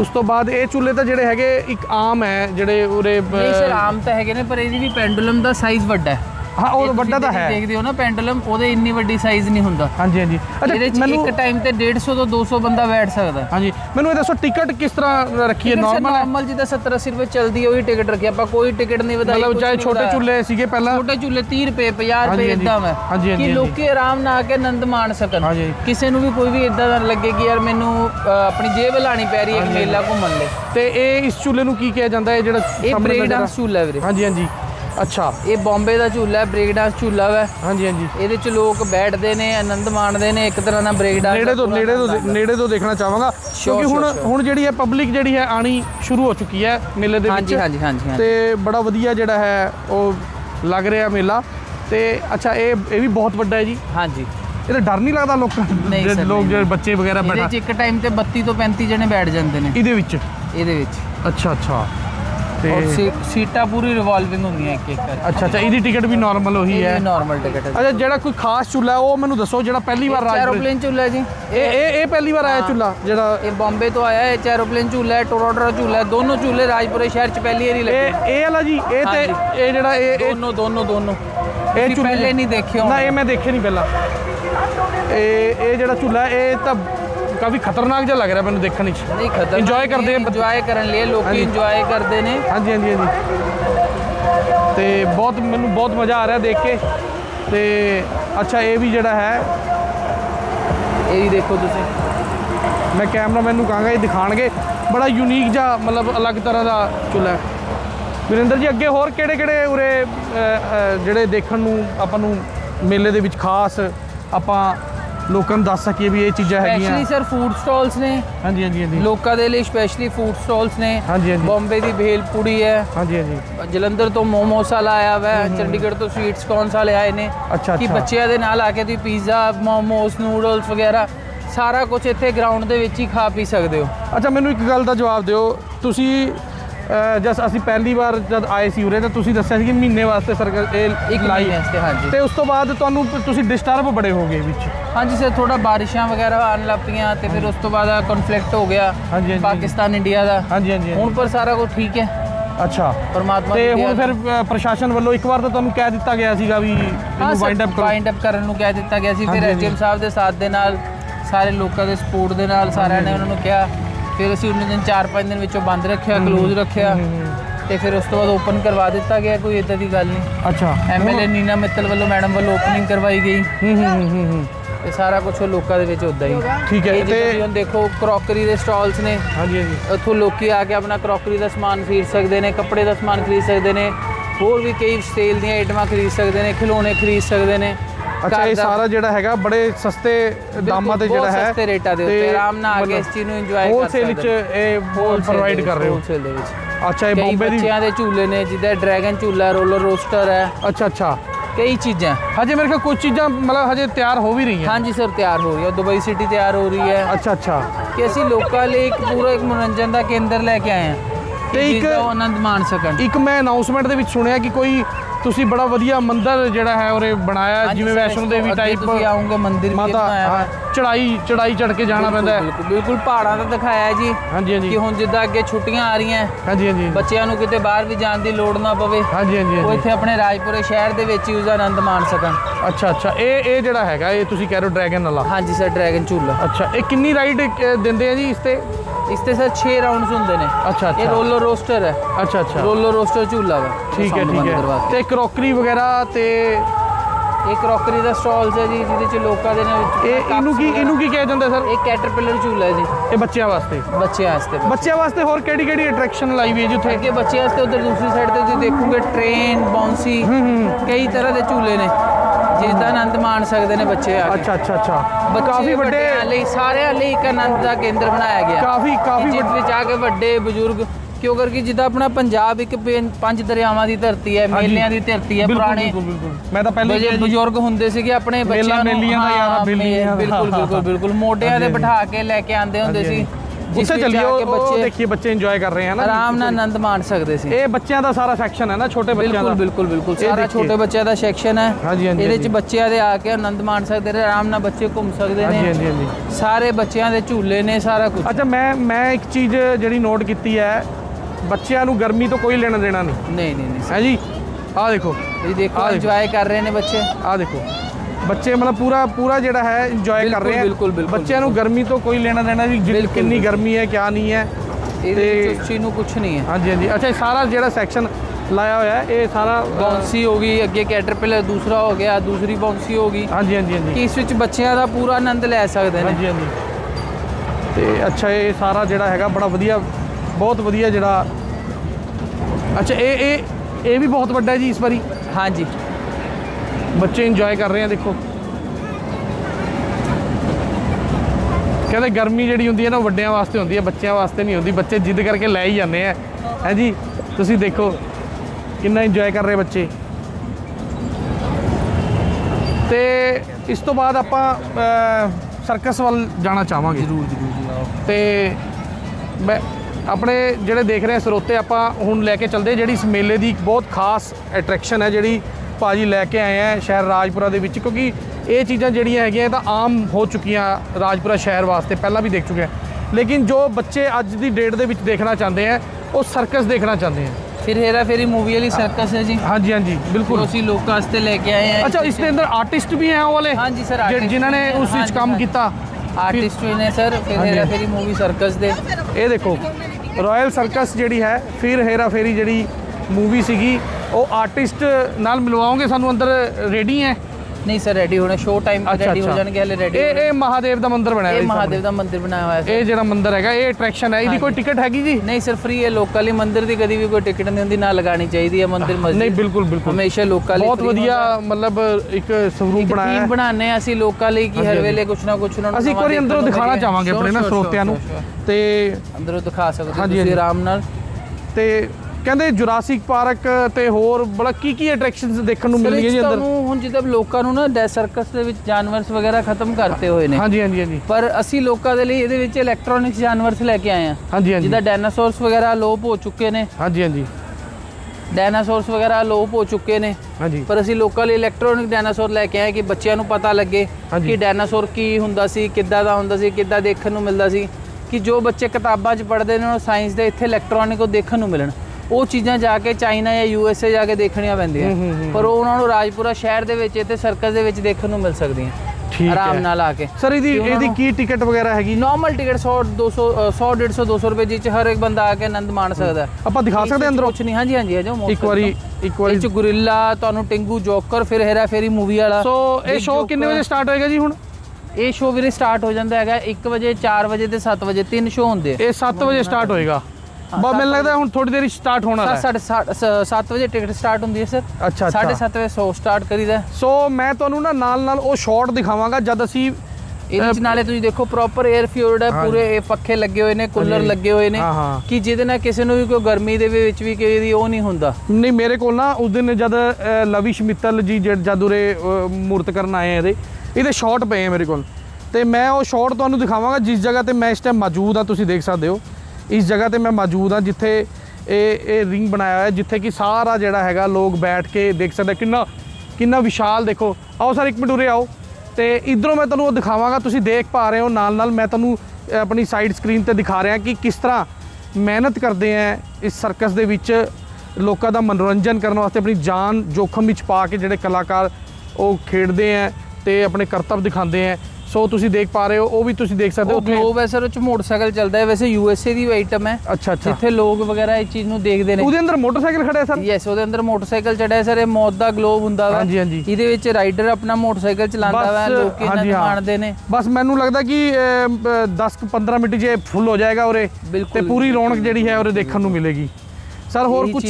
ਉਸ ਤੋਂ ਬਾਅਦ ਇਹ ਝੂਲੇ ਤਾਂ ਜਿਹੜੇ ਹੈਗੇ ਇੱਕ ਆਮ ਹੈ ਜਿਹੜੇ ਉਰੇ
ਨਹੀਂ ਸਰ ਆਮ ਤਾਂ ਹੈਗੇ ਨੇ ਪਰ ਇਹਦੀ ਵੀ ਪੈਂਡੂਲਮ ਦਾ ਸਾਈਜ਼ ਵੱਡਾ ਹੈ।
ਹਾਂ ਉਹ ਵੱਡਾ ਤਾਂ ਹੈ।
ਦੇਖਦੇ ਹੋ ਨਾ ਪੈਂਡੂਲਮ ਉਹਦੇ ਇੰਨੀ ਵੱਡੀ ਸਾਈਜ਼ ਨਹੀਂ ਹੁੰਦਾ।
ਹਾਂਜੀ ਹਾਂਜੀ।
ਇਹਦੇ
ਅੱਛਾ
ਚ ਇੱਕ ਟਾਈਮ ਤੇ 150 ਤੋਂ 200 ਬੰਦਾ ਬੈਠ ਸਕਦਾ।
ਹਾਂਜੀ ਮੈਨੂੰ ਇਹ ਦੱਸੋ ਟਿਕਟ ਕਿਸ ਤਰ੍ਹਾਂ ਰੱਖੀ ਹੈ? ਨਾਰਮਲ
ਨਾਰਮਲ ਜਿੱਦਾਂ 70 80 ਰੁਪਏ ਚੱਲਦੀ ਹੈ ਉਹੀ ਟਿਕਟ ਰੱਖੀ। ਆਪਾਂ ਕੋਈ ਟਿਕਟ ਨਹੀਂ ਵਧਾਈ
ਮਤਲਬ ਚਾਹੇ ਛੋਟੇ। ਝੂਲੇ ਸੀਗੇ ਪਹਿਲਾਂ।
ਛੋਟੇ ਝੂਲੇ 30 ਰੁਪਏ 50
ਹਾਂਜੀ,
ਰੁਪਏ। ਇਦਾਂ ਵਾ
ਹਾਂਜੀ, ਹਾਂਜੀ,
ਕਿ। ਲੋਕੀ ਆਰਾਮ ਨਾਲ ਆ ਕੇ ਆਨੰਦ ਮਾਣ ਸਕਣ।
ਹਾਂਜੀ।
ਕਿਸੇ ਨੂੰ ਵੀ ਕੋਈ ਵੀ ਇਦਾਂ ਦਾ ਲੱਗੇ ਕਿ ਯਾਰ ਮੈਨੂੰ ਆਪਣੀ ਜੇਬ ਲਾਣੀ ਪੈ ਰਹੀ ਹੈ ਮੇਲਾ ਘੁੰਮਣ ਲਈ।
ਤੇ ਇਹ ਇਸ ਝੂਲੇ ਨੂੰ ਕੀ ਕਿਹਾ ਜਾਂਦਾ ਹੈ ਜਿਹੜਾ
ਇਹ ਬ੍ਰੇਕ ਡਾਂਸ ਹੈ ਵੀਰੇ।
ਹਾਂਜੀ ਹਾਂਜੀ। ਅੱਛਾ।
ਇਹ ਬੰਬੇ ਦਾ ਝੂਲਾ ਹੈ ਬ੍ਰੇਕ ਡਾਂਸ ਝੂਲਾ ਵਾ।
ਹਾਂਜੀ ਹਾਂਜੀ।
ਇਹਦੇ ਚ ਲੋਕ ਬੈਠਦੇ ਨੇ ਆਨੰਦ ਮਾਣਦੇ ਨੇ ਇੱਕ ਤਰ੍ਹਾਂ ਦਾ ਬ੍ਰੇਕ ਡਾਂਸ
ਨੇੜੇ ਤੋਂ ਨੇੜੇ ਤੋਂ ਨੇੜੇ ਤੋਂ ਦੇਖਣਾ ਚਾਹਾਂਗਾ। ਕਿਉਂਕਿ ਹੁਣ. ਹੁਣ ਜਿਹੜੀ ਹੈ ਪਬਲਿਕ ਜਿਹੜੀ ਹੈ ਆਣੀ ਸ਼ੁਰੂ ਹੋ ਚੁੱਕੀ ਹੈ ਮੇਲੇ ਦੇ ਵਿੱਚ।
ਹਾਂਜੀ ਹਾਂਜੀ ਹਾਂਜੀ।
ਤੇ ਬੜਾ ਵਧੀਆ ਜਿਹੜਾ ਹੈ ਉਹ ਲੱਗ ਰਿਹਾ ਮੇਲਾ। ਤੇ ਅੱਛਾ ਇਹ ਇਹ ਵੀ ਬਹੁਤ ਵੱਡਾ ਹੈ ਜੀ।
ਹਾਂਜੀ।
ਇਹਦਾ ਡਰ ਨਹੀਂ ਲੱਗਦਾ ਲੋਕਾਂ
ਨਹੀਂ
ਜੇ
sir,
ਲੋਕ ਜਿਹੜੇ ਬੱਚੇ ਵਗੈਰਾ
ਇਹਦੇ
ਬੈਠਾ
ਚ ਇੱਕ ਟਾਈਮ ਤੇ 32 ਤੋਂ 35 ਜਣੇ ਬੈਠ ਜਾਂਦੇ ਨੇ।
ਇਹਦੇ ਵਿੱਚ?
ਇਹਦੇ ਵਿੱਚ।
ਅੱਛਾ ਅੱਛਾ। ਤੇ
ਔਰ ਸੀ- ਸੀਟਾਂ ਪੂਰੀ ਰਿਵਾਲਵਿੰਗ ਹੁੰਦੀਆਂ ਇੱਕ ਇੱਕ ਕਰਕੇ।
ਅੱਛਾ ਅੱਛਾ ਇਹਦੀ ਟਿਕਟ ਵੀ ਨਾਰਮਲ ਉਹੀ ਹੈ।
ਇਹ ਨਾਰਮਲ ਟਿਕਟ ਹੈ।
ਅੱਛਾ ਜਿਹੜਾ ਕੋਈ ਖਾਸ ਚੁੱਲਾ ਹੈ ਉਹ ਮੈਨੂੰ ਦੱਸੋ ਜਿਹੜਾ ਪਹਿਲੀ ਵਾਰ ਰਾਜ
ਐਰੋਪਲੇਨ ਝੂਲਾ ਹੈ ਜੀ।
ਇਹ ਇਹ ਇਹ ਪਹਿਲੀ ਵਾਰ ਆਇਆ ਚੁੱਲਾ ਜਿਹੜਾ
ਇਹ ਬੰਬੇ ਤੋਂ ਆਇਆ ਹੈ ਇਹ ਐਰੋਪਲੇਨ ਝੂਲਾ ਹੈ ਟੋਰੋਟਰਾ ਝੂਲਾ ਹੈ। ਦੋਨੋਂ ਝੂਲੇ ਰਾਜਪੁਰੇ ਸ਼ਹਿਰ ਚ ਪਹਿਲੀ ਵਾਰੀ ਲੱਗੇ।
ਇਹ ਇਹ ਵਾਲਾ ਜੀ ਇਹ ਤੇ
ਹਾਂਜੀ।
ਇਹ ਜਿਹੜਾ ਇਹ ਇਹ
ਦੋਨੋਂ ਦੋਨੋਂ ਦੋਨੋਂ।
ਇਹ ਝੂਲੇ
ਪਹਿਲੇ ਨਹੀਂ ਦੇਖੇ
ਨਾ
ਹੋਣਗੇ
ਇਹ ਮੈਂ ਦੇਖੇ ਨਹੀਂ ਪਹਿਲਾਂ। ਇਹ ਇਹ ਜਿਹੜਾ ਹੈ, ਇਹ ਤਾਂ ਕਾਫੀ ਖਤਰਨਾਕ ਜਿਹਾ ਲੱਗ ਰਿਹਾ ਮੈਨੂੰ ਦੇਖਣ ਵਿੱਚ।
ਨਹੀਂ ਖਤਮ
Enjoy ਕਰਦੇ ਆ।
ਇੰਜੋਏ ਕਰਨ ਲਈ ਲੋਕੀ। ਇੰਜੋਏ ਕਰਦੇ ਨੇ।
ਹਾਂਜੀ ਹਾਂਜੀ ਹਾਂਜੀ। ਤੇ ਬਹੁਤ ਮੈਨੂੰ ਬਹੁਤ ਮਜ਼ਾ ਆ ਰਿਹਾ ਦੇਖ ਕੇ। ਤੇ ਅੱਛਾ ਇਹ ਵੀ ਜਿਹੜਾ ਹੈ।
ਇਹ ਵੀ ਦੇਖੋ ਤੁਸੀਂ।
ਮੈਂ ਕੈਮਰਾਮੈਨ ਨੂੰ ਕਹਾਂਗਾ ਇਹ ਦਿਖਾਣਗੇ। ਬੜਾ ਯੂਨੀਕ ਜਿਹਾ ਮਤਲਬ ਅਲੱਗ ਤਰ੍ਹਾਂ ਦਾ ਚੁੱਲ੍ਹਾ ਹੈ। ਵਿਰਿੰਦਰ ਜੀ ਅੱਗੇ ਹੋਰ ਕਿਹੜੇ ਕਿਹੜੇ ਉਰੇ ਜਿਹੜੇ ਦੇਖਣ ਨੂੰ ਆਪਾਂ ਨੂੰ ਮੇਲੇ ਦੇ ਵਿੱਚ ਖਾਸ ਆਪਾਂ ਲੋਕਾਂ ਨੂੰ ਦੱਸ ਸਕੀਏ ਵੀ ਇਹ ਚੀਜ਼ਾਂ ਹੈਗੀਆਂ।
ਸਪੈਸ਼ਲੀ ਸਰ ਫੂਡ ਸਟਾਲਸ ਨੇ।
ਹਾਂਜੀ ਹਾਂਜੀ ਹਾਂਜੀ।
ਲੋਕਾਂ ਦੇ ਲਈ ਸਪੈਸ਼ਲੀ ਫੂਡ ਸਟਾਲਸ ਨੇ।
ਹਾਂਜੀ, ਹਾਂਜੀ।
ਬੰਬੇ ਦੀ ਭੇਲ ਪੂੜੀ ਹੈ।
ਹਾਂਜੀ ਹਾਂਜੀ।
ਜਲੰਧਰ ਤੋਂ ਮੋਮੋਸ ਵਾਲਾ ਆਇਆ ਵਾ ਚੰਡੀਗੜ੍ਹ ਤੋਂ ਸਵੀਟਸ ਕੌਨਸ ਵਾਲੇ ਆਏ ਨੇ।
ਅੱਛਾ,
ਕਿ
ਅੱਛਾ।
ਬੱਚਿਆਂ ਦੇ ਨਾਲ ਆ ਕੇ ਤੁਸੀਂ ਪੀਜ਼ਾ ਮੋਮੋਸ ਨੂਡਲਸ ਵਗੈਰਾ ਸਾਰਾ ਕੁਝ ਇੱਥੇ ਗਰਾਊਂਡ ਦੇ ਵਿੱਚ ਹੀ ਖਾ ਪੀ ਸਕਦੇ ਹੋ।
ਅੱਛਾ ਮੈਨੂੰ ਇੱਕ ਗੱਲ ਦਾ ਜਵਾਬ ਦਿਓ। ਤੁਸੀਂ ਜਸ ਅਸੀਂ ਪਹਿਲੀ ਵਾਰ ਜਦ ਆਏ ਸੀ ਉਰੇ ਤਾਂ ਤੁਸੀਂ ਦੱਸਿਆ ਸੀ ਕਿ ਮਹੀਨੇ ਵਾਸਤੇ ਸਰਕਾਰ ਇਹ
ਇੱਕ
ਲਾਈ
ਵਾਸਤੇ ਹਾਂਜੀ।
ਤੇ ਉਸ ਤੋਂ ਬਾਅਦ ਤੁਹਾਨੂੰ ਤੁਸੀਂ ਡਿਸਟਰਬ ਬੜੇ ਹੋਗੇ ਵਿੱਚ।
ਹਾਂਜੀ ਸਰ ਥੋੜਾ ਬਾਰਿਸ਼ਾਂ ਵਗੈਰਾ ਆਉਣ ਲੱਗ ਪਈਆਂ ਤੇ ਫਿਰ ਉਸ ਤੋਂ ਬਾਅਦ ਕਨਫਲਿਕਟ ਹੋ ਗਿਆ
ਹਾਂਜੀ, ਹਾਂਜੀ।
ਪਾਕਿਸਤਾਨ ਇੰਡੀਆ ਦਾ।
ਹਾਂਜੀ ਹਾਂਜੀ।
ਹੁਣ ਪਰ ਸਾਰਾ ਕੁਝ ਠੀਕ ਹੈ।
ਅੱਛਾ।
ਪਰਮਾਤਮਾ
ਤੇ ਹੁਣ ਫਿਰ ਪ੍ਰਸ਼ਾਸਨ ਵੱਲੋਂ ਇੱਕ ਵਾਰ ਤਾਂ ਤੁਹਾਨੂੰ ਕਹਿ ਦਿੱਤਾ ਗਿਆ ਸੀਗਾ ਵੀ ਇਹਨੂੰ ਵਾਈਂਡ ਅਪ ਕਰੋ।
ਵਾਈਂਡ ਅਪ ਕਰਨ ਨੂੰ ਕਹਿ ਦਿੱਤਾ ਗਿਆ ਸੀ। ਫਿਰ। ਐਸਡੀਐਮ ਸਾਹਿਬ ਦੇ ਸਾਥ ਦੇ ਨਾਲ ਸਾਰੇ ਲੋਕਾਂ ਦੇ ਸਪੋਰਟ ਦੇ ਨਾਲ ਸਾਰਿਆਂ ਨੇ ਉਹਨਾਂ ਨੂੰ ਕਿਹਾ। ਫਿਰ ਅਸੀਂ ਉਹਨਾਂ ਦਿਨ 4-5 ਦਿਨ ਵਿੱਚੋਂ ਬੰਦ ਰੱਖਿਆ ਕਲੋਜ਼ ਰੱਖਿਆ ਤੇ ਫਿਰ ਉਸ ਤੋਂ ਬਾਅਦ ਓਪਨ ਕਰਵਾ ਦਿੱਤਾ ਗਿਆ ਕੋਈ ਇਦਾਂ ਦੀ ਗੱਲ ਨਹੀਂ।
ਅੱਛਾ।
ਐਮਐਲਏ ਨੀਨਾ ਮਿੱਤਲ ਵੱਲੋਂ ਮੈਡਮ ਵੱਲੋਂ ਓਪਨਿੰਗ ਕਰਵਾਈ ਗਈ।
ਹੂੰ ਹੂੰ ਹੂੰ, ਹੂੰ ਹੂੰ।
ਤੇ ਸਾਰਾ ਕੁਝ ਲੋਕਾਂ ਦੇ ਵਿੱਚ ਉਦਾਂ ਹੀ।
ਠੀਕ ਹੈ,
ਇਹ
ਤੇ-
ਤੁਸੀਂ ਹੁਣ ਦੇਖੋ ਕਰੋਕਰੀ ਦੇ ਸਟਾਲਸ ਨੇ।
ਹਾਂਜੀ ਹਾਂਜੀ।
ਉੱਥੋਂ ਲੋਕੀ ਆ ਕੇ ਆਪਣਾ ਕਰੋਕਰੀ ਦਾ ਸਮਾਨ ਖਰੀਦ ਸਕਦੇ ਨੇ ਕੱਪੜੇ ਦਾ ਸਮਾਨ ਖਰੀਦ ਸਕਦੇ ਨੇ ਹੋਰ ਵੀ ਕਈ ਸੇਲ ਦੀਆਂ ਆਈਟਮਾਂ ਖਰੀਦ ਸਕਦੇ ਨੇ ਖਿਡੌਣੇ ਖਰੀਦ ਸਕਦੇ ਨੇ।
ਅੱਛਾ ਇਹ ਸਾਰਾ ਜਿਹੜਾ ਹੈਗਾ ਬੜੇ ਸਸਤੇ ਦਾਮਾਂ ਤੇ ਜਿਹੜਾ ਹੈ
ਸਸਤੇ ਰੇਟਾਂ ਦੇ ਉੱਤੇ ਆਰਾਮ ਨਾਲ ਆ ਕੇ ਇਸ ਚੀਜ਼ ਨੂੰ enjoy ਕਰ
ਹੋਲਸੇਲ ਵਿੱਚ
ਸਕਦੇ
ਇਹ ਪ੍ਰੋਵਾਈਡ ਕਰ ਰਹੇ ਹੋ।
ਹੋਲਸੇਲ ਦੇ ਵਿੱਚ।
ਅੱਛਾ ਇਹ ਬੰਬੇ ਦੀ
ਬੱਚਿਆਂ ਦੇ ਝੂਲੇ ਨੇ ਜਿੱਦਾਂ ਡਰੈਗਨ ਝੂਲਾ ਰੋਲਰ ਰੋਸਟਰ ਹੈ।
ਅੱਛਾ ਅੱਛਾ।
ਕਈ ਚੀਜ਼ਾਂ।
ਹਜੇ ਮੇਰੇ ਕੋਲ ਕੁਝ ਚੀਜ਼ਾਂ ਮਤਲਬ ਹਜੇ ਤਿਆਰ ਹੋ ਵੀ ਰਹੀਆਂ।
ਹਾਂਜੀ ਸਰ ਤਿਆਰ ਹੋ ਰਹੀ ਹੈ। ਦੁਬਈ ਸਿਟੀ ਤਿਆਰ ਹੋ ਰਹੀ ਹੈ।
ਅੱਛਾ ਅੱਛਾ।
ਕਿ ਅਸੀਂ ਲੋਕਾਂ ਲਈ ਇੱਕ ਪੂਰਾ ਇੱਕ ਮਨੋਰੰਜਨ ਦਾ ਕੇਂਦਰ ਲੈ ਕੇ ਆਏ ਹਾਂ।
ਤੇ ਇੱਕ-
ਆਨੰਦ ਮਾਣ ਸਕਣ।
ਇੱਕ ਮੈਂ ਅਨਾਉਂਸਮੈਂਟ ਦੇ ਵਿੱਚ ਸੁਣਿਆ ਕਿ ਕੋਈ ਤੁਸੀਂ ਬੜਾ ਵਧੀਆ ਮੰਦਿਰ ਜਿਹੜਾ ਹੈ ਉਰੇ ਬਣਾਇਆ ਜਿਵੇਂ ਵੈਸ਼ਨੋ ਦੇਵੀ ਟਾਈਪ
ਤੁਸੀਂ ਆਉਂਗੇ ਮੰਦਿਰ ਵੀ ਬਣਾਇਆ
ਚੜਾਈ ਚੜਾਈ ਚੜ ਕੇ ਜਾਣਾ ਪੈਂਦਾ ਹੈ।
ਬਿਲਕੁਲ ਬਿਲਕੁਲ ਪਹਾੜਾਂ ਦਾ ਦਿਖਾਇਆ ਜੀ
ਹਾਂਜੀ ਹਾਂਜੀ।
ਕਿ ਹੁਣ ਜਿੱਦਾਂ ਅੱਗੇ ਛੁੱਟੀਆਂ ਆ ਰਹੀਆਂ
ਹਾਂਜੀ ਹਾਂਜੀ।
ਬੱਚਿਆਂ ਨੂੰ ਕਿਤੇ ਬਾਹਰ ਵੀ ਜਾਣ ਦੀ ਲੋੜ ਨਾ ਪਵੇ
ਹਾਂਜੀ ਹਾਂਜੀ
ਉਹ ਇੱਥੇ ਆਪਣੇ ਰਾਜਪੁਰੇ ਸ਼ਹਿਰ ਦੇ ਵਿੱਚ ਹੀ ਉਸਦਾ ਆਨੰਦ ਮਾਣ ਸਕਣ।
ਅੱਛਾ ਅੱਛਾ ਇਹ ਇਹ ਜਿਹੜਾ ਹੈਗਾ ਇਹ ਤੁਸੀਂ ਕਹਿ ਰਹੇ ਹੋ ਡਰੈਗਨ ਵਾਲਾ?
ਹਾਂਜੀ ਸਰ ਡਰੈਗਨ ਝੂਲਾ।
ਅੱਛਾ ਇਹ ਕਿੰਨੀ ਰਾਈਡ ਦਿੰਦੇ ਆ ਜੀ ਇਸ ਤੇ?
ਇਸ ਤੇ ਸਰ 6 ਰਾਉਂਡਸ ਹੁੰਦੇ ਨੇ।
ਅੱਛਾ
ਇਹ
ਅੱਛਾ
ਰੋਲਰ ਰੋਸਟਰ ਹੈ।
ਅੱਛਾ ਅੱਛਾ।
ਰੋਲਰ ਰੋਸਟਰ ਝੂਲਾ ਵਾ।
ਠੀਕ ਹੈ ਠੀਕ ਹੈ। ਤੇ ਕਰੋਕਰੀ ਵਗੈਰਾ ਤੇ
ਇਹ ਕਰੋਕਰੀ ਦਾ ਸਟਾਲਸ ਹੈ ਜੀ ਜਿਹਦੇ ਚ ਲੋਕਾਂ ਦੇ ਨੇ
ਇਹ ਇਹਨੂੰ ਕੀ ਇਹਨੂੰ ਕੀ ਕਿਹਾ ਜਾਂਦਾ ਸਰ?
ਇਹ ਕੈਟਰਪਿਲਰ ਝੂਲਾ ਹੈ ਜੀ।
ਇਹ ਬੱਚਿਆਂ ਵਾਸਤੇ?
ਬੱਚਿਆਂ ਵਾਸਤੇ
ਬੱਚਿਆਂ ਵਾਸਤੇ ਹੋਰ ਕਿਹੜੀ ਕਿਹੜੀ ਅਟਰੈਕਸ਼ਨ ਲਾਈ ਹੋਈ ਹੈ ਜੀ ਉੱਥੇ?
ਅੱਗੇ ਬੱਚਿਆਂ ਵਾਸਤੇ ਉਧਰ ਦੂਸਰੀ ਸਾਈਡ ਤੇ ਤੁਸੀਂ ਦੇਖੋਗੇ ਟ੍ਰੇਨ ਬਾਉਂਸੀ ਕਈ ਤਰ੍ਹਾਂ ਦੇ ਝੂਲੇ ਨੇ ਜਿਸ ਦਾ ਆਨੰਦ ਮਾਣ ਸਕਦੇ ਨੇ ਬੱਚੇ ਆ ਕੇ।
ਅੱਛਾ ਅੱਛਾ ਅੱਛਾ। ਕਾਫੀ ਵੱਡੇ
ਲਈ ਸਾਰਿਆਂ ਲਈ ਇੱਕ ਆਨੰਦ ਦਾ ਕੇਂਦਰ ਬਣਾਇਆ ਗਿਆ।
ਕਾਫੀ ਕਾਫੀ
ਜਿਸ ਵਿੱਚ ਆ ਕੇ ਵੱਡੇ ਬਜ਼ੁਰਗ ਕਿਉਂ? ਕਰਕੇ ਜਿੱਦਾਂ ਆਪਣਾ ਪੰਜਾਬ ਇੱਕ ਪੰਜ ਦਰਿਆਵਾਂ ਦੀ ਧਰਤੀ ਹੈ
ਹਾਂਜੀ।
ਮੇਲਿਆਂ ਦੀ ਧਰਤੀ ਹੈ
ਬਿਲਕੁਲ,
ਪੁਰਾਣੇ
ਬਿਲਕੁਲ ਬਿਲਕੁਲ। ਮੈਂ ਤਾਂ ਪਹਿਲੇ
ਬਜ਼ੁਰਗ ਬਜ਼ੁਰਗ ਹੁੰਦੇ ਸੀਗੇ ਆਪਣੇ ਬੱਚਿਆਂ ਨੂੰ।
ਮੇਲੀਆਂ ਦਾ ਯਾਰ,
ਹਾਂ,
ਮੇਲੀਆਂ ਦਾ।
ਬਿਲਕੁਲ ਬਿਲਕੁਲ ਬਿਲਕੁਲ। ਮੋਢਿਆਂ
ਹਾਂਜੀ,
ਤੇ ਬਿਠਾ ਕੇ ਲੈ ਕੇ ਆਂਦੇ ਹੁੰਦੇ ਸੀ ਜਿਸ
ਉੱਥੇ
ਵਿੱਚ
ਚੱਲਿਏ
ਆ ਕੇ
ਉਹ
ਬੱਚੇ
ਦੇਖੀਏ ਬੱਚੇ ਇੰਜੋਏ ਕਰ ਰਹੇ ਹਨ ਨਾ।
ਆਰਾਮ ਨਾਲ ਆਨੰਦ ਮਾਣ ਸਕਦੇ ਸੀ।
ਇਹ ਬੱਚਿਆਂ ਦਾ ਸਾਰਾ ਸੈਕਸ਼ਨ ਹੈ ਨਾ ਛੋਟੇ ਬੱਚਿਆਂ
ਬਿਲਕੁਲ
ਦਾ।
ਬਿਲਕੁਲ ਬਿਲਕੁਲ।
ਇਹ
ਸਾਰਾ
ਦੇਖੀਏ।
ਛੋਟੇ ਬੱਚਿਆਂ ਦਾ ਸੈਕਸ਼ਨ ਹੈ।
ਹਾਂਜੀ, ਹਾਂਜੀ,
ਇਹਦੇ ਚ
ਹਾਂਜੀ।
ਬੱਚਿਆਂ ਦੇ ਆ ਕੇ ਆਨੰਦ ਮਾਣ ਸਕਦੇ ਨੇ ਆਰਾਮ ਨਾਲ ਬੱਚੇ ਘੁੰਮ ਸਕਦੇ
ਹਾਂਜੀ
ਨੇ।
ਹਾਂਜੀ ਹਾਂਜੀ
ਸਾਰੇ ਬੱਚਿਆਂ ਦੇ ਝੂਲੇ ਨੇ ਸਾਰਾ ਕੁਝ
ਅੱਛਾ ਮੈਂ ਮੈਂ ਇੱਕ ਚੀਜ਼ ਜਿਹੜੀ ਨੋਟ ਕੀਤੀ ਹੈ ਬੱਚਿਆਂ ਨੂੰ ਗਰਮੀ ਤੋਂ ਕੋਈ ਲੈਣਾ ਦੇਣਾ ਨਹੀਂ।
ਨਹੀਂ ਨਹੀਂ ਨਹੀਂ
ਹੈ ਜੀ? ਆਹ ਦੇਖੋ।
ਇਹ ਦੇਖੋ
ਆਹ ਦੇਖੋ।
ਇੰਜੋਏ ਕਰ ਰਹੇ ਨੇ ਬੱਚੇ।
ਆਹ ਦੇਖੋ। ਬੱਚੇ ਮਤਲਬ ਪੂਰਾ ਪੂਰਾ ਜਿਹੜਾ ਹੈ ਇੰਜੋਏ ਕਰ
ਬਿਲਕੁਲ,
ਰਹੇ ਹੈ।
ਬਿਲਕੁਲ, ਬਿਲਕੁਲ,
ਬੱਚਿਆਂ ਨੂੰ ਗਰਮੀ ਤੋਂ ਕੋਈ ਲੈਣਾ ਦੇਣਾ ਨਹੀਂ। ਜਿ-
ਬਿਲਕੁਲ,
ਕਿੰਨੀ
ਬਿਲਕੁਲ।
ਗਰਮੀ ਹੈ ਕਿਆ ਨਹੀਂ ਹੈ।
ਇਹਦੇ
ਤੇ-
ਵਿੱਚ ਉਸ ਚੀਜ਼ ਨੂੰ ਕੁਝ ਨਹੀਂ ਹੈ।
ਹਾਂਜੀ ਹਾਂਜੀ। ਅੱਛਾ ਇਹ ਸਾਰਾ ਜਿਹੜਾ ਸੈਕਸ਼ਨ ਲਾਇਆ ਹੋਇਆ ਹੈ ਇਹ ਸਾਰਾ
ਬਾਉਂਸੀ ਹੋ ਗਈ ਅੱਗੇ ਕੈਟਰਪਿਲਰ ਦੂਸਰਾ ਹੋ ਗਿਆ ਦੂਸਰੀ ਬਾਉਂਸੀ ਹੋ ਗਈ।
ਹਾਂਜੀ ਹਾਂਜੀ ਹਾਂਜੀ।
ਕਿ ਇਸ ਵਿੱਚ ਬੱਚਿਆਂ ਦਾ ਪੂਰਾ ਆਨੰਦ ਲੈ ਸਕਦੇ ਨੇ।
ਹਾਂਜੀ ਹਾਂਜੀ। ਤੇ ਅੱਛਾ ਇਹ ਸਾਰਾ ਜਿਹੜਾ ਹੈਗਾ ਬੜਾ ਵਧੀਆ ਬਹੁਤ ਵਧੀਆ ਜਿਹੜਾ ਅੱਛਾ ਇਹ ਇਹ ਇਹ ਵੀ ਬਹੁਤ ਵੱਡਾ ਹੈ ਜੀ ਇਸ ਵਾਰੀ?
ਹਾਂਜੀ।
ਬੱਚੇ ਇੰਜੋਏ ਕਰ ਰਹੇ ਆ ਦੇਖੋ। ਕਹਿੰਦੇ ਗਰਮੀ ਜਿਹੜੀ ਹੁੰਦੀ ਹੈ ਨਾ ਉਹ ਵੱਡਿਆਂ ਵਾਸਤੇ ਹੁੰਦੀ ਹੈ ਬੱਚਿਆਂ ਵਾਸਤੇ ਨਹੀਂ ਹੁੰਦੀ। ਬੱਚੇ ਜਿੱਦ ਕਰਕੇ ਲੈ ਹੀ ਜਾਂਦੇ ਆ। ਹੈ ਜੀ? ਤੁਸੀਂ ਦੇਖੋ ਕਿੰਨਾ ਇੰਜੋਏ ਕਰ ਰਹੇ ਬੱਚੇ। ਤੇ ਇਸ ਤੋਂ ਬਾਅਦ ਆਪਾਂ ਸਰਕਸ ਵੱਲ ਜਾਣਾ ਚਾਹਾਂਗੇ।
ਜਰੂਰ ਜਰੂਰ
ਤੇ ਮੈਂ ਆਪਣੇ ਜਿਹੜੇ ਦੇਖ ਰਹੇ ਆ ਸਰੋਤੇ ਆਪਾਂ ਹੁਣ ਲੈ ਕੇ ਚੱਲਦੇ ਜਿਹੜੀ ਇਸ ਮੇਲੇ ਦੀ ਇੱਕ ਬਹੁਤ ਖਾਸ ਅਟਰੈਕਸ਼ਨ ਹੈ ਜਿਹੜੀ ਭਾਜੀ ਲੈ ਕੇ ਆਏ ਆ ਸ਼ਹਿਰ ਰਾਜਪੁਰਾ ਦੇ ਵਿੱਚ ਕਿਉਂਕਿ ਇਹ ਚੀਜ਼ਾਂ ਜਿਹੜੀਆਂ ਹੈਗੀਆਂ ਤਾਂ ਆਮ ਹੋ ਚੁੱਕੀਆਂ ਰਾਜਪੁਰਾ ਸ਼ਹਿਰ ਵਾਸਤੇ ਪਹਿਲਾਂ ਵੀ ਦੇਖ ਚੁੱਕੇ ਆ ਲੇਕਿਨ ਜੋ ਬੱਚੇ ਅੱਜ ਦੀ ਡੇਟ ਦੇ ਵਿੱਚ ਦੇਖਣਾ ਚਾਹੁੰਦੇ ਆ ਉਹ ਸਰਕਸ ਦੇਖਣਾ ਚਾਹੁੰਦੇ ਆ।
ਫਿਰ ਹੇਰਾ ਫੇਰੀ ਮੂਵੀ ਵਾਲੀ ਸਰਕਸ ਹੈ ਜੀ।
ਹਾਂਜੀ ਹਾਂਜੀ ਬਿਲਕੁਲ।
ਅਸੀਂ ਲੋਕਾਂ ਵਾਸਤੇ ਲੈ ਕੇ ਆਏ ਹਾਂ
ਅੱਛਾ ਇਸ ਦੇ ਅੰਦਰ ਆਰਟਿਸਟ ਵੀ ਹੈ ਉਹ ਵਾਲੇ
ਹਾਂਜੀ ਸਰ, artist
ਜਿਨ੍ਹਾਂ ਨੇ ਉਸ ਵਿੱਚ ਕੰਮ। ਕੀਤਾ।
ਆਰਟਿਸਟ ਵੀ ਨੇ ਸਰ ਫਿਰ। ਹੇਰਾ ਫੇਰੀ ਮੂਵੀ ਸਰਕਸ ਦੇ।
ਇਹ ਦੇਖੋ ਰਾਇਲ ਸਰਕਸ ਜਿਹੜੀ ਹੈ, ਫਿਰ ਹੇਰਾ ਫੇਰੀ ਜਿਹੜੀ ਮੂਵੀ ਸੀਗੀ, ਉਹ ਆਰਟਿਸਟ ਨਾਲ ਮਿਲਵਾਓਗੇ, ਸਾਨੂੰ ਅੰਦਰ ਰੈਡੀ ਹੈ?
ਨਹੀਂ ਸਰ ਰੈਡੀ ਹੋਣਾ ਸ਼ੋ ਟਾਈਮ ਤੇ ਰੈਡੀ ਹੋ ਜਾਣਗੇ ਹਲੇ ਰੈਡੀ
ਇਹ ਇਹ ਮਹਾਦੇਵ ਦਾ ਮੰਦਿਰ ਬਣਾਇਆ
ਇਹ
ਜੀ
ਮਹਾਦੇਵ ਦਾ ਮੰਦਿਰ ਬਣਾਇਆ ਹੋਇਆ। ਹੈ
ਇਹ ਜਿਹੜਾ ਮੰਦਿਰ ਹੈਗਾ ਇਹ ਅਟਰੈਕਸ਼ਨ ਹੈ। ਇਹਦੀ ਕੋਈ ਟਿਕਟ ਹੈਗੀ ਜੀ?
ਨਹੀਂ ਸਰ ਫ੍ਰੀ ਹੈ। ਲੋਕਾਂ ਲਈ ਮੰਦਿਰ ਦੀ ਕਦੀ ਵੀ ਕੋਈ ਟਿਕਟ ਨਹੀਂ ਹੁੰਦੀ ਨਾ ਲਗਾਣੀ ਚਾਹੀਦੀ ਹੈ ਮੰਦਿਰ ਮਸਜਿਦ।
ਨਹੀਂ ਬਿਲਕੁਲ ਬਿਲਕੁਲ।
ਹਮੇਸ਼ਾ ਲੋਕਾਂ ਲਈ
ਬਹੁਤ ਵਧੀਆ ਮਤਲਬ ਇੱਕ ਸਰੂਪ ਬਣਾਇਆ
ਟੀਮ
ਹੈ।
ਬਣਾਉਂਦੇ ਹਾਂ ਅਸੀਂ ਲੋਕਾਂ ਲਈ ਕਿ ਹਰ ਵੇਲੇ ਕੁਛ ਨਾ ਕੁਛ ਉਹਨਾਂ ਨੂੰ
ਅਸੀਂ ਇੱਕ ਵਾਰੀ ਅੰਦਰੋਂ ਦਿਖਾਣਾ। ਚਾਹਾਂਗੇ ਆਪਣੇ ਨਾ ਸਰੋਤਿਆਂ ਨੂੰ। ਤੇ।
ਅੰਦਰੋਂ ਦਿਖਾ ਸਕਦੇ ਹੋ ਤੁਸੀਂ। ਆਰਾਮ ਨਾਲ।
ਤੇ ਕਹਿੰਦੇ ਜੁਰਾਸਿਕ ਪਾਰਕ ਤੇ ਹੋਰ ਬੜਾ ਕੀ ਕੀ ਅਟਰੈਕਸ਼ਨਸ ਦੇਖਣ ਨੂੰ ਮਿਲਣਗੀਆਂ ਜੀ ਅੰਦਰ?
ਤੁਹਾਨੂੰ ਹੁਣ ਜਿੱਦਾਂ ਲੋਕਾਂ ਨੂੰ ਨਾ ਡੈ ਸਰਕਸ ਦੇ ਵਿੱਚ ਜਾਨਵਰਸ ਵਗੈਰਾ ਖਤਮ ਕਰਤੇ ਹੋਏ ਨੇ।
ਹਾਂਜੀ ਹਾਂਜੀ ਹਾਂਜੀ।
ਪਰ ਅਸੀਂ ਲੋਕਾਂ ਦੇ ਲਈ ਇਹਦੇ ਵਿੱਚ ਇਲੈਕਟ੍ਰੋਨਿਕਸ ਜਾਨਵਰਸ ਲੈ ਕੇ ਆਏ ਹਾਂ।
ਹਾਂਜੀ ਹਾਂਜੀ।
ਜਿੱਦਾਂ ਡਾਇਨਾਸੌਰਸ ਵਗੈਰਾ ਲੋਪ ਹੋ ਚੁੱਕੇ ਨੇ।
ਹਾਂਜੀ ਹਾਂਜੀ।
ਡਾਇਨਾਸੌਰਸ ਵਗੈਰਾ ਲੋਪ ਹੋ ਚੁੱਕੇ ਨੇ।
ਹਾਂਜੀ।
ਪਰ ਅਸੀਂ ਲੋਕਾਂ ਲਈ ਇਲੈਕਟ੍ਰੋਨਿਕ ਡਾਇਨਾਸੌਰ ਲੈ ਕੇ ਆਏ ਕਿ ਬੱਚਿਆਂ ਨੂੰ ਪਤਾ ਲੱਗੇ
ਹਾਂਜੀ।
ਕਿ ਡਾਇਨਾਸੌਰ ਕੀ ਹੁੰਦਾ ਸੀ ਕਿੱਦਾਂ ਦਾ ਹੁੰਦਾ ਸੀ ਕਿੱਦਾਂ ਦੇਖਣ ਨੂੰ ਮਿਲਦਾ ਸੀ ਕਿ ਜੋ ਬੱਚੇ ਕਿਤਾਬਾਂ 'ਚ ਪੜ੍ਹਦੇ ਨੇ ਉਹ ਸਾਇੰਸ ਦੇ ਇੱਥੇ ਇਲੈਕਟ੍ਰੋਨਿਕ ਉਹ ਦੇਖਣ ਨੂੰ ਮਿਲਣ। ਉਹ ਚੀਜ਼ਾਂ ਜਾ ਕੇ ਚਾਈਨਾ ਜਾਂ ਯੂ ਐਸ ਏ ਜਾ ਕੇ ਦੇਖਣੀਆਂ ਪੈਂਦੀਆਂ। ਪਰ ਉਹ ਉਹਨਾਂ ਨੂੰ ਰਾਜਪੁਰਾ ਸ਼ਹਿਰ ਦੇ ਵਿੱਚ ਇੱਥੇ ਸਰਕਸ ਦੇ ਵਿੱਚ ਦੇਖਣ ਨੂੰ ਮਿਲ ਸਕਦੀਆਂ।
ਠੀਕ
ਆਰਾਮ ਨਾਲ ਆ ਕੇ।
ਸਰ ਇਹਦੀ ਇਹਦੀ ਕੀ ਟਿਕਟ ਵਗੈਰਾ ਹੈਗੀ?
ਨਾਰਮਲ ਟਿਕਟ 100 200 100 150 200 ਰੁਪਏ ਜੀ ਚ ਹਰ ਇੱਕ ਬੰਦਾ ਆ ਕੇ ਆਨੰਦ ਮਾਣ ਸਕਦਾ। ਹੈ
ਆਪਾਂ ਦਿਖਾ ਸਕਦੇ ਅੰਦਰੋਂ?
ਕੁਝ ਨਹੀਂ। ਹਾਂਜੀ ਹਾਂਜੀ ਹਜੋ
ਇੱਕ ਵਾਰੀ ਇੱਕ ਵਾਰੀ
ਇਹ ਚ ਗੁਰਿੱਲਾ ਤੁਹਾਨੂੰ ਟਿੰਗੂ ਜੋਕਰ ਫਿਰ ਹੇਰਾ ਫੇਰੀ ਮੂਵੀ ਵਾਲਾ
ਸੋ ਇਹ ਸ਼ੋਅ ਕਿੰਨੇ। ਵਜੇ ਸਟਾਰਟ ਹੋਏਗਾ ਜੀ ਹੁਣ?
ਇਹ ਸ਼ੋਅ ਵੀਰੇ ਸਟਾਰਟ ਹੋ ਜਾਂਦਾ ਹੈਗਾ 1 ਵਜੇ 4 ਵਜੇ ਤੇ 7 ਵਜੇ ਤਿੰਨ ਸ਼ੋਅ ਹੁੰਦੇ ਆ।
ਇਹ 7 ਵਜੇ ਸਟਾਰਟ ਹੋਏਗਾ। ਬਾ ਮੈਨੂੰ ਲੱਗਦਾ ਹੁਣ ਥੋੜੀ ਦੇਰ ਸਟਾਰਟ ਹੋਣਾ ਹੈ।
ਸਾਢੇ 7 ਵਜੇ ਟਿਕਟ ਸਟਾਰਟ ਹੁੰਦੀ ਹੈ ਸਰ
ਅੱਛਾ ਅੱਛਾ।
7:30 ਵਜੇ ਸ਼ੋਅ ਸਟਾਰਟ ਕਰੀਦਾ
ਸੋ ਮੈਂ ਤੁਹਾਨੂੰ ਨਾ ਨਾਲ ਨਾਲ ਉਹ ਸ਼ਾਟ ਦਿਖਾਵਾਂਗਾ ਜਦ ਅਸੀਂ
ਇਹਦੇ ਚ ਨਾਲੇ ਤੁਸੀਂ ਦੇਖੋ ਪ੍ਰੋਪਰ 에ਅਰ ਫਿਊਰਡ ਹੈ ਪੂਰੇ ਇਹ ਪੱਖੇ ਲੱਗੇ ਹੋਏ ਨੇ ਕੂਲਰ ਲੱਗੇ ਹੋਏ ਨੇ। ਕਿ ਜਿਹਦੇ ਨਾਲ ਕਿਸੇ ਨੂੰ ਵੀ ਕੋਈ ਗਰਮੀ ਦੇ ਵਿੱਚ ਵੀ ਕਿਸੇ ਦੀ ਉਹ ਨਹੀਂ ਹੁੰਦਾ।
ਨਹੀਂ ਮੇਰੇ ਕੋਲ ਨਾ ਉਸ ਦਿਨ ਜਦ ਲਵਿਸ਼ ਮਿੱਤਲ ਜੀ ਜਦ ਜਦ ਉਰੇ ਅ, ਮੂਰਤ ਕਰਨ ਆਏ ਇਹਦੇ ਇਹਦੇ ਸ਼ਾਟ ਪਏ ਆ ਮੇਰੇ ਕੋਲ। ਤੇ ਮੈਂ ਉਹ ਸ਼ਾਟ ਤੁਹਾਨੂੰ ਦਿਖਾਵਾਂਗਾ ਜਿਸ ਜਗ੍ਹਾ ਤੇ ਮੈਂ ਇਸ ਟਾਈਮ ਮੌਜੂਦ ਆ ਤੁਸੀਂ ਦੇਖ ਸਕਦੇ ਹੋ। ਇਸ ਜਗ੍ਹਾ ਤੇ ਮੈਂ ਮੌਜੂਦ ਹਾਂ ਜਿੱਥੇ ਇਹ ਇਹ ਰਿੰਗ ਬਣਾਇਆ ਹੋਇਆ ਜਿੱਥੇ ਕਿ ਸਾਰਾ ਜਿਹੜਾ ਹੈਗਾ ਲੋਕ ਬੈਠ ਕੇ ਦੇਖ ਸਕਦੇ ਕਿੰਨਾ ਕਿੰਨਾ ਵਿਸ਼ਾਲ ਦੇਖੋ। ਆਓ ਸਰ, ਇੱਕ ਮਿੰਟ ਉਰੇ ਆਓ। ਤੇ ਇਧਰੋਂ ਮੈਂ ਤੁਹਾਨੂੰ ਉਹ ਦਿਖਾਵਾਂਗਾ, ਤੁਸੀਂ ਦੇਖ ਪਾ ਰਹੇ ਹੋ। ਨਾਲ ਨਾਲ ਮੈਂ ਤੁਹਾਨੂੰ ਆਪਣੀ ਸਾਈਡ ਸਕਰੀਨ ਤੇ ਦਿਖਾ ਰਿਹਾ ਕਿ ਕਿਸ ਤਰ੍ਹਾਂ ਮਿਹਨਤ ਕਰਦੇ ਆ ਇਸ ਸਰਕਸ ਦੇ ਵਿੱਚ ਲੋਕਾਂ ਦਾ ਮਨੋਰੰਜਨ ਕਰਨ ਵਾਸਤੇ, ਆਪਣੀ ਜਾਨ ਜੋਖਮ ਵਿੱਚ ਪਾ ਕੇ ਜਿਹੜੇ ਕਲਾਕਾਰ ਉਹ ਖੇਡਦੇ ਆ ਤੇ ਆਪਣੇ ਕਰਤੱਵ ਦਿਖਾਉਂਦੇ ਆ। ਸੋ ਤੁਸੀਂ ਦੇਖ ਪਾ ਰਹੇ ਹੋ ਉਹ ਵੀ ਤੁਸੀਂ ਦੇਖ ਸਕਦੇ ਹੋ
ਉਹ
ਉੱਥੇ
ਗਲੋਬ ਹੈ ਸਰ ਉਹ ਚ ਮੋਟਰਸਾਈਕਲ ਚੱਲਦਾ ਹੈ। ਵੈਸੇ ਯੂਐਸਏ ਦੀ ਆਈਟਮ ਹੈ
ਅੱਛਾ ਅੱਛਾ।
ਜਿੱਥੇ ਲੋਕ ਵਗੈਰਾ ਇਹ ਚੀਜ਼ ਨੂੰ ਦੇਖਦੇ ਨੇ।
ਉਹਦੇ ਅੰਦਰ ਮੋਟਰਸਾਈਕਲ ਖੜਾ ਹੈ ਸਰ?
ਯੈਸ ਉਹਦੇ ਅੰਦਰ ਮੋਟਰਸਾਈਕਲ ਚੜਿਆ ਸਰ ਇਹ ਮੌਤ ਦਾ ਗਲੋਬ ਹੁੰਦਾ ਵਾ।
ਹਾਂਜੀ, ਹਾਂਜੀ।
ਇਹਦੇ ਵਿੱਚ ਰਾਈਡਰ ਆਪਣਾ ਮੋਟਰਸਾਈਕਲ ਚਲਾਉਂਦਾ ਵਾ ਲੋਕ ਇਹਨਾਂ ਨੂੰ। ਮਾਣਦੇ ਨੇ।
ਬਸ ਮੈਨੂੰ ਲੱਗਦਾ ਕਿ 10-15 ਮਿੰਟ 'ਚ ਇਹ ਫੁੱਲ ਹੋ ਜਾਏਗਾ ਉਰੇ। ਤੇ ਪੂਰੀ ਰੌਣਕ ਜਿਹੜੀ ਹੈ ਉਰੇ ਦੇਖਣ ਨੂੰ ਮਿਲੇਗੀ। ਸਰ ਹੋਰ ਕੁਝ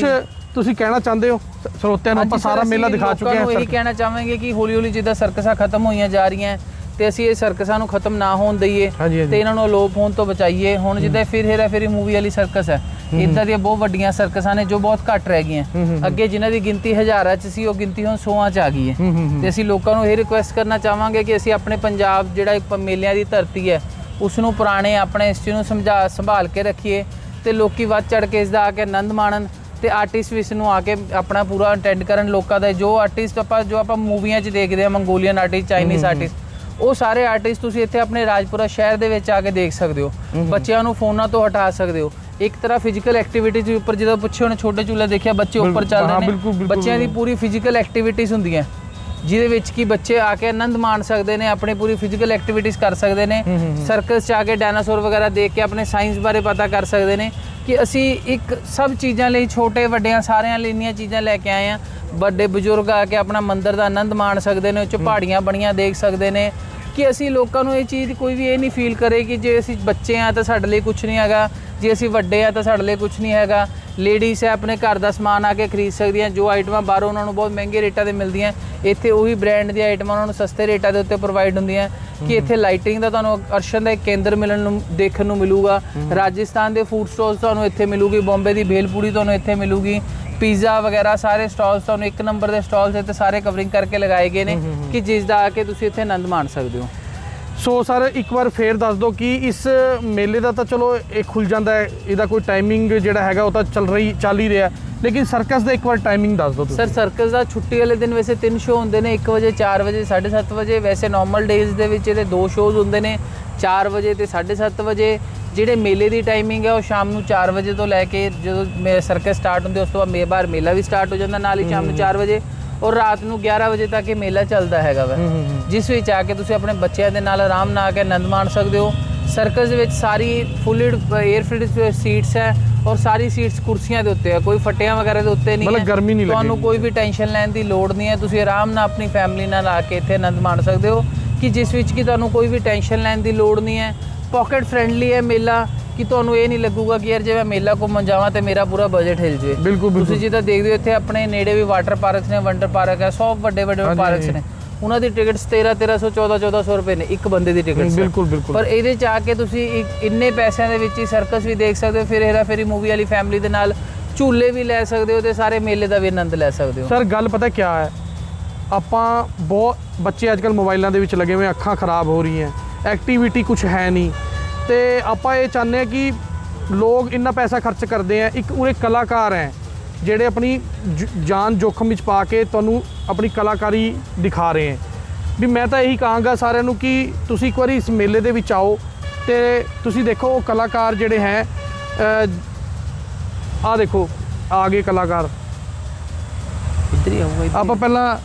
ਤੁਸੀਂ ਕਹਿਣਾ ਚਾਹੁੰਦੇ ਹੋ? ਸਰੋਤਿਆਂ ਨੂੰ ਆਪਾਂ
ਸਰ,
ਸਾਰਾ ਮੇਲਾ ਦਿਖਾ ਚੁੱਕੇ ਹਾਂ
ਨੂੰ ਇਹੀ
ਸਰ
ਕਹਿਣਾ ਚਾਹਾਂਗੇ ਕਿ ਹੌਲੀ ਹੌਲੀ ਜਿੱਦਾਂ ਸਰਕਸਾਂ ਖਤਮ ਹੋਈਆਂ ਜਾ ਰਹੀਆਂ ਤੇ ਅਸੀਂ ਇਹ ਸਰਕਸਾਂ ਨੂੰ ਖਤਮ ਨਾ ਹੋਣ ਦਈਏ। ਤੇ ਇਹਨਾਂ ਨੂੰ ਅਲੋਪ ਹੋਣ ਤੋਂ ਬਚਾਈਏ। ਹੁਣ ਜਿੱਦਾਂ ਫਿਰ ਹੇਰਾ ਫੇਰੀ ਮੂਵੀ ਵਾਲੀ ਸਰਕਸ ਹੈ। ਇਦਾਂ ਦੀਆਂ ਬਹੁਤ ਵੱਡੀਆਂ ਸਰਕਸਾਂ ਨੇ ਜੋ ਬਹੁਤ ਘੱਟ ਰਹਿ ਗਈਆਂ। ਅੱਗੇ ਜਿਨ੍ਹਾਂ ਦੀ ਗਿਣਤੀ ਹਜ਼ਾਰਾਂ 'ਚ ਸੀ ਉਹ ਗਿਣਤੀ ਹੁਣ ਸੌਆਂ 'ਚ ਆ ਗਈ ਹੂੰ। ਤੇ ਅਸੀਂ ਲੋਕਾਂ ਨੂੰ ਇਹ ਰਿਕੁਐਸਟ ਕਰਨਾ ਚਾਹਾਂਗੇ ਕਿ ਅਸੀਂ ਆਪਣੇ ਪੰਜਾਬ ਜਿਹੜਾ ਇੱਕ ਮੇਲਿਆਂ ਦੀ ਧਰਤੀ ਹੈ ਉਸ ਨੂੰ ਪੁਰਾਣੇ ਆਪਣੇ ਹਿਸਟਰੀ ਨੂੰ ਸਮਝਾ ਸੰਭਾਲ ਕੇ ਰੱਖੀਏ। ਤੇ ਲੋਕੀ ਵੱਧ ਚੜ ਕੇ ਇਸ ਦਾ ਆ ਕੇ ਆਨੰਦ ਮਾਣਨ ਤੇ ਆਰਟਿਸਟ ਵੀ ਇਸ ਨੂੰ ਆ ਕੇ ਆਪਣਾ ਪੂਰਾ ਅਟੈਂਡ ਕਰਨ ਲੋਕਾਂ ਦਾ। ਜੋ ਆਰਟਿਸਟ ਆਪਾਂ ਜੋ ਆਪਾਂ ਮੂਵੀਆਂ 'ਚ ਦੇਖਦੇ ਆ ਮੰਗੋਲੀਅਨ ਆਰਟਿਸਟ ਚਾਈਨੀਜ਼ ਆਰਟਿਸਟ ਉਹ ਸਾਰੇ ਆਰਟਿਸਟ ਤੁਸੀਂ ਇੱਥੇ ਆਪਣੇ ਰਾਜਪੁਰਾ ਸ਼ਹਿਰ ਦੇ ਵਿੱਚ ਆ ਕੇ ਦੇਖ ਸਕਦੇ ਹੋ। ਬੱਚਿਆਂ ਨੂੰ ਫੋਨਾਂ ਤੋਂ ਹਟਾ ਸਕਦੇ ਹੋ। ਇੱਕ ਤਰ੍ਹਾਂ ਫਿਜ਼ੀਕਲ ਐਕਟੀਵਿਟੀ ਦੇ ਉੱਪਰ ਜਦੋਂ ਪੁੱਛੇ ਉਹਨੇ ਛੋਟੇ ਚੂਲੇ ਦੇਖਿਆ ਬੱਚੇ ਉੱਪਰ
ਬਿਲਕੁਲ,
ਚੱਲ
ਹਾਂ,
ਰਹੇ ਨੇ ਬੱਚਿਆਂ ਦੀ ਪੂਰੀ ਫਿਜ਼ੀਕਲ ਐਕਟੀਵਿਟੀਜ਼ ਹੁੰਦੀਆਂ। ਜਿਹਦੇ ਵਿੱਚ ਕੀ ਬੱਚੇ ਆ ਕੇ ਆਨੰਦ ਮਾਣ ਸਕਦੇ ਨੇ ਆਪਣੀ ਪੂਰੀ ਫਿਜ਼ੀਕਲ ਐਕਟੀਵਿਟੀਜ਼ ਕਰ ਸਕਦੇ ਨੇ। ਸਰਕਸ 'ਚ ਆ ਕੇ ਡਾਇਨਾਸੌਰ ਵਗੈਰਾ ਦੇਖ ਕੇ ਆਪਣੇ ਸਾਇੰਸ ਬਾਰੇ ਪਤਾ ਕਰ ਸਕਦੇ ਨੇ ਕਿ ਅਸੀਂ ਇੱਕ ਸਭ ਚੀਜ਼ਾਂ ਲਈ ਛੋਟੇ ਵੱਡਿਆਂ ਸਾਰਿਆਂ ਲਈ ਇੰਨੀਆਂ ਚੀਜ਼ਾਂ ਲੈ ਕੇ ਆਏ ਆ ਵੱਡੇ ਬਜ਼ੁਰਗ ਆ ਕੇ ਆਪਣਾ ਮੰਦਿਰ ਦਾ ਆਨੰਦ ਮਾਣ ਸਕਦੇ ਨੇ ਉਹ 'ਚ ਪਹਾੜੀਆਂ ਬਣੀਆਂ ਦੇਖ ਸਕਦੇ ਨੇ ਕਿ ਅਸੀਂ ਲੋਕਾਂ ਨੂੰ ਇਹ ਚੀਜ਼ ਕੋਈ ਵੀ ਇਹ ਨਹੀਂ ਫੀਲ ਕਰੇ ਕਿ ਜੇ ਅਸੀਂ ਬੱਚੇ ਆ ਤਾਂ ਸਾਡੇ ਲਈ ਕੁਝ ਨਹੀਂ ਹੈਗਾ ਜੇ ਅਸੀਂ ਵੱਡੇ ਆ ਤਾਂ ਸਾਡੇ ਲਈ ਕੁਝ ਨਹੀਂ ਹੈਗਾ। ਲੇਡੀਜ਼ ਹੈ ਆਪਣੇ ਘਰ ਦਾ ਸਮਾਨ ਆ ਕੇ ਖਰੀਦ ਸਕਦੀਆਂ ਜੋ ਆਈਟਮਾਂ ਬਾਹਰੋਂ ਉਹਨਾਂ ਨੂੰ ਬਹੁਤ ਮਹਿੰਗੇ ਰੇਟਾਂ ਤੇ ਮਿਲਦੀਆਂ ਇੱਥੇ ਉਹੀ ਬ੍ਰਾਂਡ ਦੀਆਂ ਆਈਟਮਾਂ ਉਹਨਾਂ ਨੂੰ ਸਸਤੇ ਰੇਟਾਂ ਦੇ ਉੱਤੇ ਪ੍ਰੋਵਾਈਡ ਹੁੰਦੀਆਂ ਕਿ ਇੱਥੇ ਲਾਈਟਿੰਗ ਦਾ ਤੁਹਾਨੂੰ ਆਕਰਸ਼ਣ ਦਾ ਇੱਕ ਕੇਂਦਰ ਮਿਲਣ ਨੂੰ ਦੇਖਣ ਨੂੰ ਮਿਲੂਗਾ। ਰਾਜਸਥਾਨ ਦੇ ਫੂਡ ਸਟਾਲਸ ਤੁਹਾਨੂੰ ਇੱਥੇ ਮਿਲੂਗੀ। ਬੰਬੇ ਦੀ ਭੇਲਪੂੜੀ ਤੁਹਾਨੂੰ ਇੱਥੇ ਮਿਲੂਗੀ। ਪੀਜ਼ਾ ਵਗੈਰਾ ਸਾਰੇ ਸਟਾਲਸ ਤੁਹਾਨੂੰ ਇੱਕ ਨੰਬਰ ਦੇ ਸਟਾਲਸ ਇੱਥੇ ਸਾਰੇ ਕਵਰਿੰਗ ਕਰਕੇ ਲਗਾਏ ਗਏ ਨੇ ਕਿ ਜਿਸ ਦਾ ਆ ਕੇ ਤੁਸੀਂ ਇੱਥੇ ਆਨੰਦ ਮਾਣ ਸਕਦੇ ਹੋ।
ਸੋ ਸਰ ਇੱਕ ਵਾਰ ਫੇਰ ਦੱਸ ਦਿਓ ਕਿ ਇਸ ਮੇਲੇ ਦਾ ਤਾਂ ਚਲੋ ਇਹ ਖੁੱਲ ਜਾਂਦਾ ਹੈ ਇਹਦਾ ਕੋਈ ਟਾਈਮਿੰਗ ਜਿਹੜਾ ਹੈਗਾ ਉਹ ਤਾਂ ਚੱਲ ਰਹੀ ਚੱਲ ਹੀ ਰਿਹਾ ਲੇਕਿਨ ਸਰਕਸ ਦਾ ਇੱਕ ਵਾਰ ਟਾਈਮਿੰਗ ਦੱਸ ਦਿਓ ਤੁਸੀਂ।
ਸਰ ਸਰਕਸ ਦਾ ਛੁੱਟੀ ਵਾਲੇ ਦਿਨ ਵੈਸੇ ਤਿੰਨ ਸ਼ੋਅ ਹੁੰਦੇ ਨੇ 1 ਵਜੇ 4 ਵਜੇ 7:30 ਵਜੇ। ਵੈਸੇ ਨਾਰਮਲ ਡੇਜ਼ ਦੇ ਵਿੱਚ ਇਹਦੇ ਦੋ ਸ਼ੋਅਜ਼ ਹੁੰਦੇ ਨੇ 4 ਵਜੇ ਤੇ 7:30 ਵਜੇ। ਜਿਹੜੇ ਮੇਲੇ ਦੀ ਟਾਈਮਿੰਗ ਹੈ ਉਹ ਸ਼ਾਮ ਨੂੰ 4 ਵਜੇ ਤੋਂ ਲੈ ਕੇ ਜਦੋਂ ਮੇ ਸਰਕਸ ਸਟਾਰਟ ਹੁੰਦੀ ਉਸ ਤੋਂ ਬਾਅਦ ਮੇਬਾਰ ਮੇਲਾ ਵੀ ਸਟਾਰਟ ਹੋ ਜਾਂਦਾ ਨਾਲ ਹੀ ਸ਼ਾਮ ਨੂੰ 4 ਵਜੇ। ਔਰ ਰਾਤ ਨੂੰ 11 ਵਜੇ ਤੱਕ ਇਹ ਮੇਲਾ ਚੱਲਦਾ ਹੈਗਾ ਵਾ। ਜਿਸ ਵਿੱਚ ਆ ਕੇ ਤੁਸੀਂ ਆਪਣੇ ਬੱਚਿਆਂ ਦੇ ਨਾਲ ਆਰਾਮ ਨਾਲ ਆ ਕੇ ਆਨੰਦ ਮਾਣ ਸਕਦੇ ਹੋ। ਸਰਕਸ ਦੇ ਵਿੱਚ ਸਾਰੀ ਫੁੱਲਿਡ 에ਅਰ ਫਿਲਡ ਸੀਟਸ ਹੈ ਔਰ ਸਾਰੀ ਸੀਟਸ ਕੁਰਸੀਆਂ ਦੇ ਉੱਤੇ ਹੈ ਕੋਈ ਫਟਿਆਂ ਵਗੈਰਾ ਦੇ ਉੱਤੇ ਨਹੀਂ
ਮਤਲਬ
ਹੈ।
ਗਰਮੀ ਨਹੀਂ
ਤੁਹਾਨੂੰ। ਕੋਈ ਵੀ ਟੈਨਸ਼ਨ ਲੈਣ ਦੀ ਲੋੜ ਨਹੀਂ ਹੈ। ਤੁਸੀਂ ਆਰਾਮ ਨਾਲ ਆਪਣੀ ਫੈਮਿਲੀ ਨਾਲ ਆ ਕੇ ਇੱਥੇ ਆਨੰਦ ਮਾਣ ਸਕਦੇ ਹੋ। ਕਿ ਜਿਸ ਵਿੱਚ ਕਿ ਤੁਹਾਨੂੰ ਕੋਈ ਵੀ ਟੈਨਸ਼ਨ ਲੈਣ ਦੀ ਲੋੜ ਨਹੀਂ ਹੈ। ਪਾਕਟ ਫ੍ਰੈਂਡਲੀ ਹੈ ਮੇਲਾ। ਕਿ ਤੁਹਾਨੂੰ ਇਹ ਨਹੀਂ ਲੱਗੂਗਾ ਕਿ ਯਾਰ ਜੇ ਮੈਂ ਮੇਲਾ ਘੁੰਮਣ ਜਾਵਾਂ ਤੇ ਮੇਰਾ ਪੂਰਾ ਬਜਟ ਹਿਲ ਜੇ
ਬਿਲਕੁਲ, ਬਿਲਕੁਲ।
ਤੁਸੀਂ ਜਿੱਦਾਂ ਦੇਖਦੇ ਹੋ ਇੱਥੇ ਆਪਣੇ ਨੇੜੇ ਵੀ ਵਾਟਰ ਪਾਰਕਸ ਨੇ ਵੰਡਰ ਪਾਰਕ ਹੈ ਸਭ ਵੱਡੇ ਵੱਡੇ ਪਾਰਕਸ। ਨੇ ਉਹਨਾਂ ਦੀ ਟਿਕਟਸ 13 1300 14 1400 ਰੁਪਏ ਨੇ ਇੱਕ ਬੰਦੇ ਦੀ ਟਿਕਟ
ਬਿਲਕੁਲ, ਬਿਲਕੁਲ।
ਪਰ ਇਹਦੇ ਚ ਆ ਕੇ ਤੁਸੀਂ ਇੱਕ- ਇੰਨੇ ਪੈਸਿਆਂ ਦੇ ਵਿੱਚ ਹੀ ਸਰਕਸ ਵੀ ਦੇਖ ਸਕਦੇ ਹੋ ਫਿਰ ਹੇਰਾ ਫੇਰੀ ਮੂਵੀ ਵਾਲੀ ਫੈਮਿਲੀ ਦੇ ਨਾਲ ਝੂਲੇ ਵੀ ਲੈ ਸਕਦੇ ਹੋ ਤੇ ਸਾਰੇ ਮੇਲੇ ਦਾ ਵੀ ਆਨੰਦ ਲੈ ਸਕਦੇ ਹੋ
ਸਰ ਗੱਲ ਪਤਾ ਕੀ ਹੈ ਆਪਾਂ ਬਹੁਤ ਬੱਚੇ ਅੱਜਕੱਲ ਮੋਬਾਈਲਾਂ ਦੇ ਵਿੱਚ ਲੱਗੇ ਹੋਏ ਅੱਖਾਂ ਖਰਾਬ ਹੋ ਰਹੀਆਂ ਐਕਟੀਵਿਟੀ ਕੁਝ ਹੈ ਨਹੀਂ ਤੇ ਆਪਾਂ ਇਹ ਚਾਹੁੰਦੇ ਆ ਕਿ ਲੋਕ ਇੰਨਾ ਪੈਸਾ ਖਰਚ ਕਰਦੇ ਆ ਇੱਕ ਉਰੇ ਕਲਾਕਾਰ ਹੈ ਜਿਹੜੇ ਆਪਣੀ ਜਾਨ ਜੋਖਮ ਵਿੱਚ ਪਾ ਕੇ ਤੁਹਾਨੂੰ ਆਪਣੀ ਕਲਾਕਾਰੀ ਦਿਖਾ ਰਹੇ ਹੈ ਵੀ ਮੈਂ ਤਾਂ ਇਹੀ ਕਹਾਂਗਾ ਸਾਰਿਆਂ ਨੂੰ ਕਿ ਤੁਸੀਂ ਇੱਕ ਵਾਰੀ ਇਸ ਮੇਲੇ ਦੇ ਵਿੱਚ ਆਓ ਤੇ ਤੁਸੀਂ ਦੇਖੋ ਉਹ ਕਲਾਕਾਰ ਜਿਹੜੇ ਹੈ ਆ ਦੇਖੋ ਆ ਗਏ ਕਲਾਕਾਰ
ਇੱਧਰ ਹੀ ਆਊਗਾ।
ਆਪਾਂ ਪਹਿਲਾਂ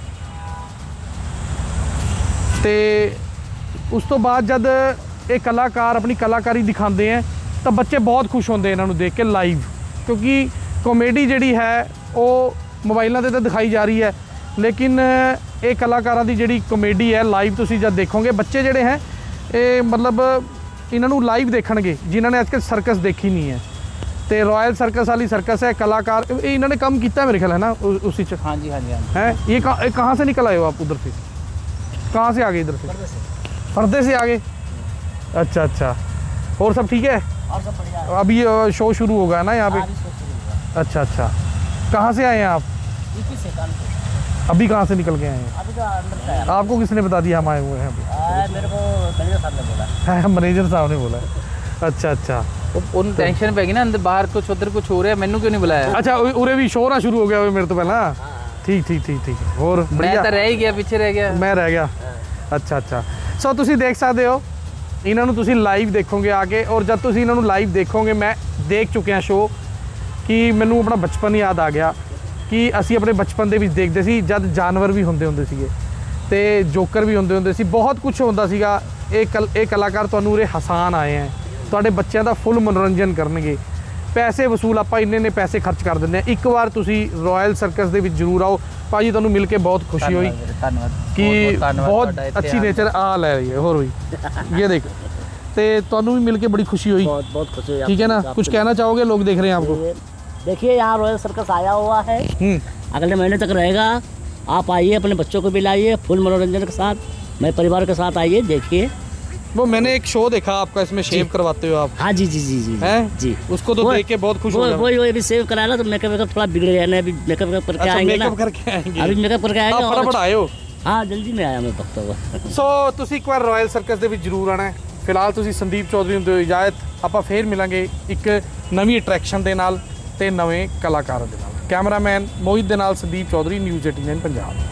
ਤੇ ਉਸ ਤੋਂ ਬਾਅਦ ਜਦ ਇਹ ਕਲਾਕਾਰ ਆਪਣੀ ਕਲਾਕਾਰੀ ਦਿਖਾਉਂਦੇ ਆ ਤਾਂ ਬੱਚੇ ਬਹੁਤ ਖੁਸ਼ ਹੁੰਦੇ ਇਹਨਾਂ ਨੂੰ ਦੇਖ ਕੇ ਲਾਈਵ ਕਿਉਂਕਿ ਕਾਮੇਡੀ ਜਿਹੜੀ ਹੈ ਉਹ ਮੋਬਾਈਲਾਂ ਤੇ ਤਾਂ ਦਿਖਾਈ ਜਾ ਰਹੀ ਹੈ ਲੇਕਿਨ ਇਹ ਕਲਾਕਾਰਾਂ ਦੀ ਜਿਹੜੀ ਕਾਮੇਡੀ ਹੈ ਲਾਈਵ ਤੁਸੀਂ ਜਦ ਦੇਖੋਗੇ ਬੱਚੇ ਜਿਹੜੇ ਹੈ ਇਹ ਮਤਲਬ ਇਹਨਾਂ ਨੂੰ ਲਾਈਵ ਦੇਖਣਗੇ ਜਿਨ੍ਹਾਂ ਨੇ ਅੱਜਕੱਲ ਸਰਕਸ ਦੇਖੀ ਨਹੀਂ ਹੈ ਤੇ ਰਾਇਲ ਸਰਕਸ ਵਾਲੀ ਸਰਕਸ ਹੈ ਕਲਾਕਾਰ ਇਹ ਇਹਨਾਂ ਨੇ ਕੰਮ ਕੀਤਾ ਮੇਰੇ ਖਿਆਲ ਹੈ ਨਾ ਉ- उसी च
हाँ जी हाँ जी हाँ जी
है ये कहाँ ये कहाँ से निकल आए हो आप उधर से कहाँ से आ गए इधर से पर्दे से आ गए अच्छा अच्छा और सब ठीक है
और सब बढ़िया है
अभी शो शुरू होगा ना यहाँ पे
आज सोच रही हूँ
अच्छा अच्छा कहाँ से आए हैं आप
इसी से कानपुर
अभी कहाँ से निकल के आए हैं
अभी तो अंदर से आया
आपको किसने बता दिया हम आए हुए हैं अभी
आ, मेरे को मैनेजर साहब ने बोला
है मैनेजर साहब ने बोला अच्छा अच्छा
ਉਹ- ਉਹਨੂੰ ਟੈਨਸ਼ਨ ਪੈ ਗਈ ਨਾ ਅੰਦਰ ਬਾਹਰ ਕੁਝ ਉਧਰ ਕੁਝ ਹੋ ਰਿਹਾ ਮੈਨੂੰ ਕਿਉਂ ਨਹੀਂ ਬੁਲਾਇਆ
अच्छा उ- उरे भी शो ना शुरू हो गया हुए मेरे तो पहला ठीक ठीक ठीक ठीक और
ਮੈਂ
बढ़िया
ਤਾਂ ਰਹਿ ਹੀ ਗਿਆ ਪਿੱਛੇ ਰਹਿ ਗਿਆ
ਮੈਂ ਰਹਿ ਗਿਆ ਅੱਛਾ ਅੱਛਾ ਸੋ ਤੁਸੀਂ ਦੇਖ ਸਕਦੇ ਹੋ ਇਹਨਾਂ ਨੂੰ ਤੁਸੀਂ ਲਾਈਵ ਦੇਖੋਗੇ ਆ ਕੇ ਔਰ ਜਦ ਤੁਸੀਂ ਇਹਨਾਂ ਨੂੰ ਲਾਈਵ ਦੇਖੋਗੇ, ਮੈਂ ਦੇਖ ਚੁੱਕਿਆ ਸ਼ੋ ਕਿ ਮੈਨੂੰ ਆਪਣਾ ਬਚਪਨ ਯਾਦ ਆ ਗਿਆ ਕਿ ਅਸੀਂ ਆਪਣੇ ਬਚਪਨ ਦੇ ਵਿੱਚ ਦੇਖਦੇ ਸੀ, ਜਦ ਜਾਨਵਰ ਵੀ ਹੁੰਦੇ ਹੁੰਦੇ ਸੀਗੇ ਤੇ ਜੋਕਰ ਵੀ ਹੁੰਦੇ ਹੁੰਦੇ ਸੀ, ਬਹੁਤ ਕੁਝ ਹੁੰਦਾ ਸੀਗਾ। ਇਹ ਕਲ, ਇਹ ਕਲਾਕਾਰ ਤੁਹਾਨੂੰ ਉਰੇ ਹਸਾਨ ਆਏ ਹੈ। ਤੁਹਾਡੇ ਬੱਚਿਆਂ ਦਾ ਫੁੱਲ ਮਨੋਰੰਜਨ ਕਰਨਗੇ। ਪੈਸੇ ਵਸੂਲ ਆਪਾਂ ਇੰਨੇ ਨੇ ਪੈਸੇ ਖਰਚ ਕਰ ਦਿੰਦੇ ਆ ਇੱਕ ਵਾਰ ਤੁਸੀਂ ਰਾਇਲ ਸਰਕਸ ਦੇ ਵਿੱਚ ਜ਼ਰੂਰ ਆਓ। ਭਾਜੀ ਤੁਹਾਨੂੰ ਮਿਲ ਕੇ ਬਹੁਤ ਖੁਸ਼ੀ ਹੋਈ
ਧੰਨਵਾਦ
ਕਿ
ਧੰਨਵਾਦ
ਬਹੁਤ
ਤੁਹਾਡਾ ਇੱਥੇ
ਅੱਛੀ
ਆਉਣ
ਨੇਚਰ ਆ ਲੈ ਰਹੀ ਹੈ ਹੋਰ ਵੀ ਇਹ ਦੇਖ ਤੇ ਤੁਹਾਨੂੰ ਵੀ ਮਿਲ ਕੇ ਬੜੀ ਖੁਸ਼ੀ ਹੋਈ
बहुत बहुत खुशी हुई
ठीक है ना
आपसे-
कुछ कहना चाहोगे लोग देख रहे हैं आपको
ये- देखिए यहाँ रॉयल सर्कस आया हुआ है
हम्म
अगले महीने तक रहेगा आप आइए अपने बच्चों को भी लाइए फुल मनोरंजन के साथ मैं परिवार के साथ आइए देखिए
वो मैंने एक शो देखा आपका इसमें शेव करवाते हो आप
हाँ जी जी जी जी
हैं
जी
उसको तो
वो-
देख के बहुत खुश हो
वो
गया
वही वही अभी सेव कराया ना तो मेकअप वेकअप थोड़ा बिगड़ गया ना अभी मेकअप वेकअप करके
अच्छा
आएंगे ना
मेकअप करके आएंगे
अभी मेकअप करके आएंगे
आप
और
फटाफट आए हो
हाँ जल्दी में आया मैं वक्त हुआ
ਸੋ ਤੁਸੀਂ ਇੱਕ ਵਾਰ ਰਾਇਲ ਸਰਕਸ ਦੇ ਵਿੱਚ ਜ਼ਰੂਰ ਆਣਾ ਹੈ ਫਿਲਹਾਲ ਤੁਸੀਂ ਸੰਦੀਪ ਚੌਧਰੀ ਨੂੰ ਦਿਓ ਇਜਾਜ਼ਤ ਆਪਾਂ ਫੇਰ ਮਿਲਾਂਗੇ ਇੱਕ ਨਵੀਂ ਅਟਰੈਕਸ਼ਨ ਦੇ ਨਾਲ ਤੇ ਨਵੇਂ ਕਲਾਕਾਰਾਂ ਦੇ ਨਾਲ ਕੈਮਰਾਮੈਨ ਮੋਹਿਤ ਦੇ ਨਾਲ ਸੰਦੀਪ ਚੌਧਰੀ ਨਿਊਜ਼ 18 ਪੰਜਾਬ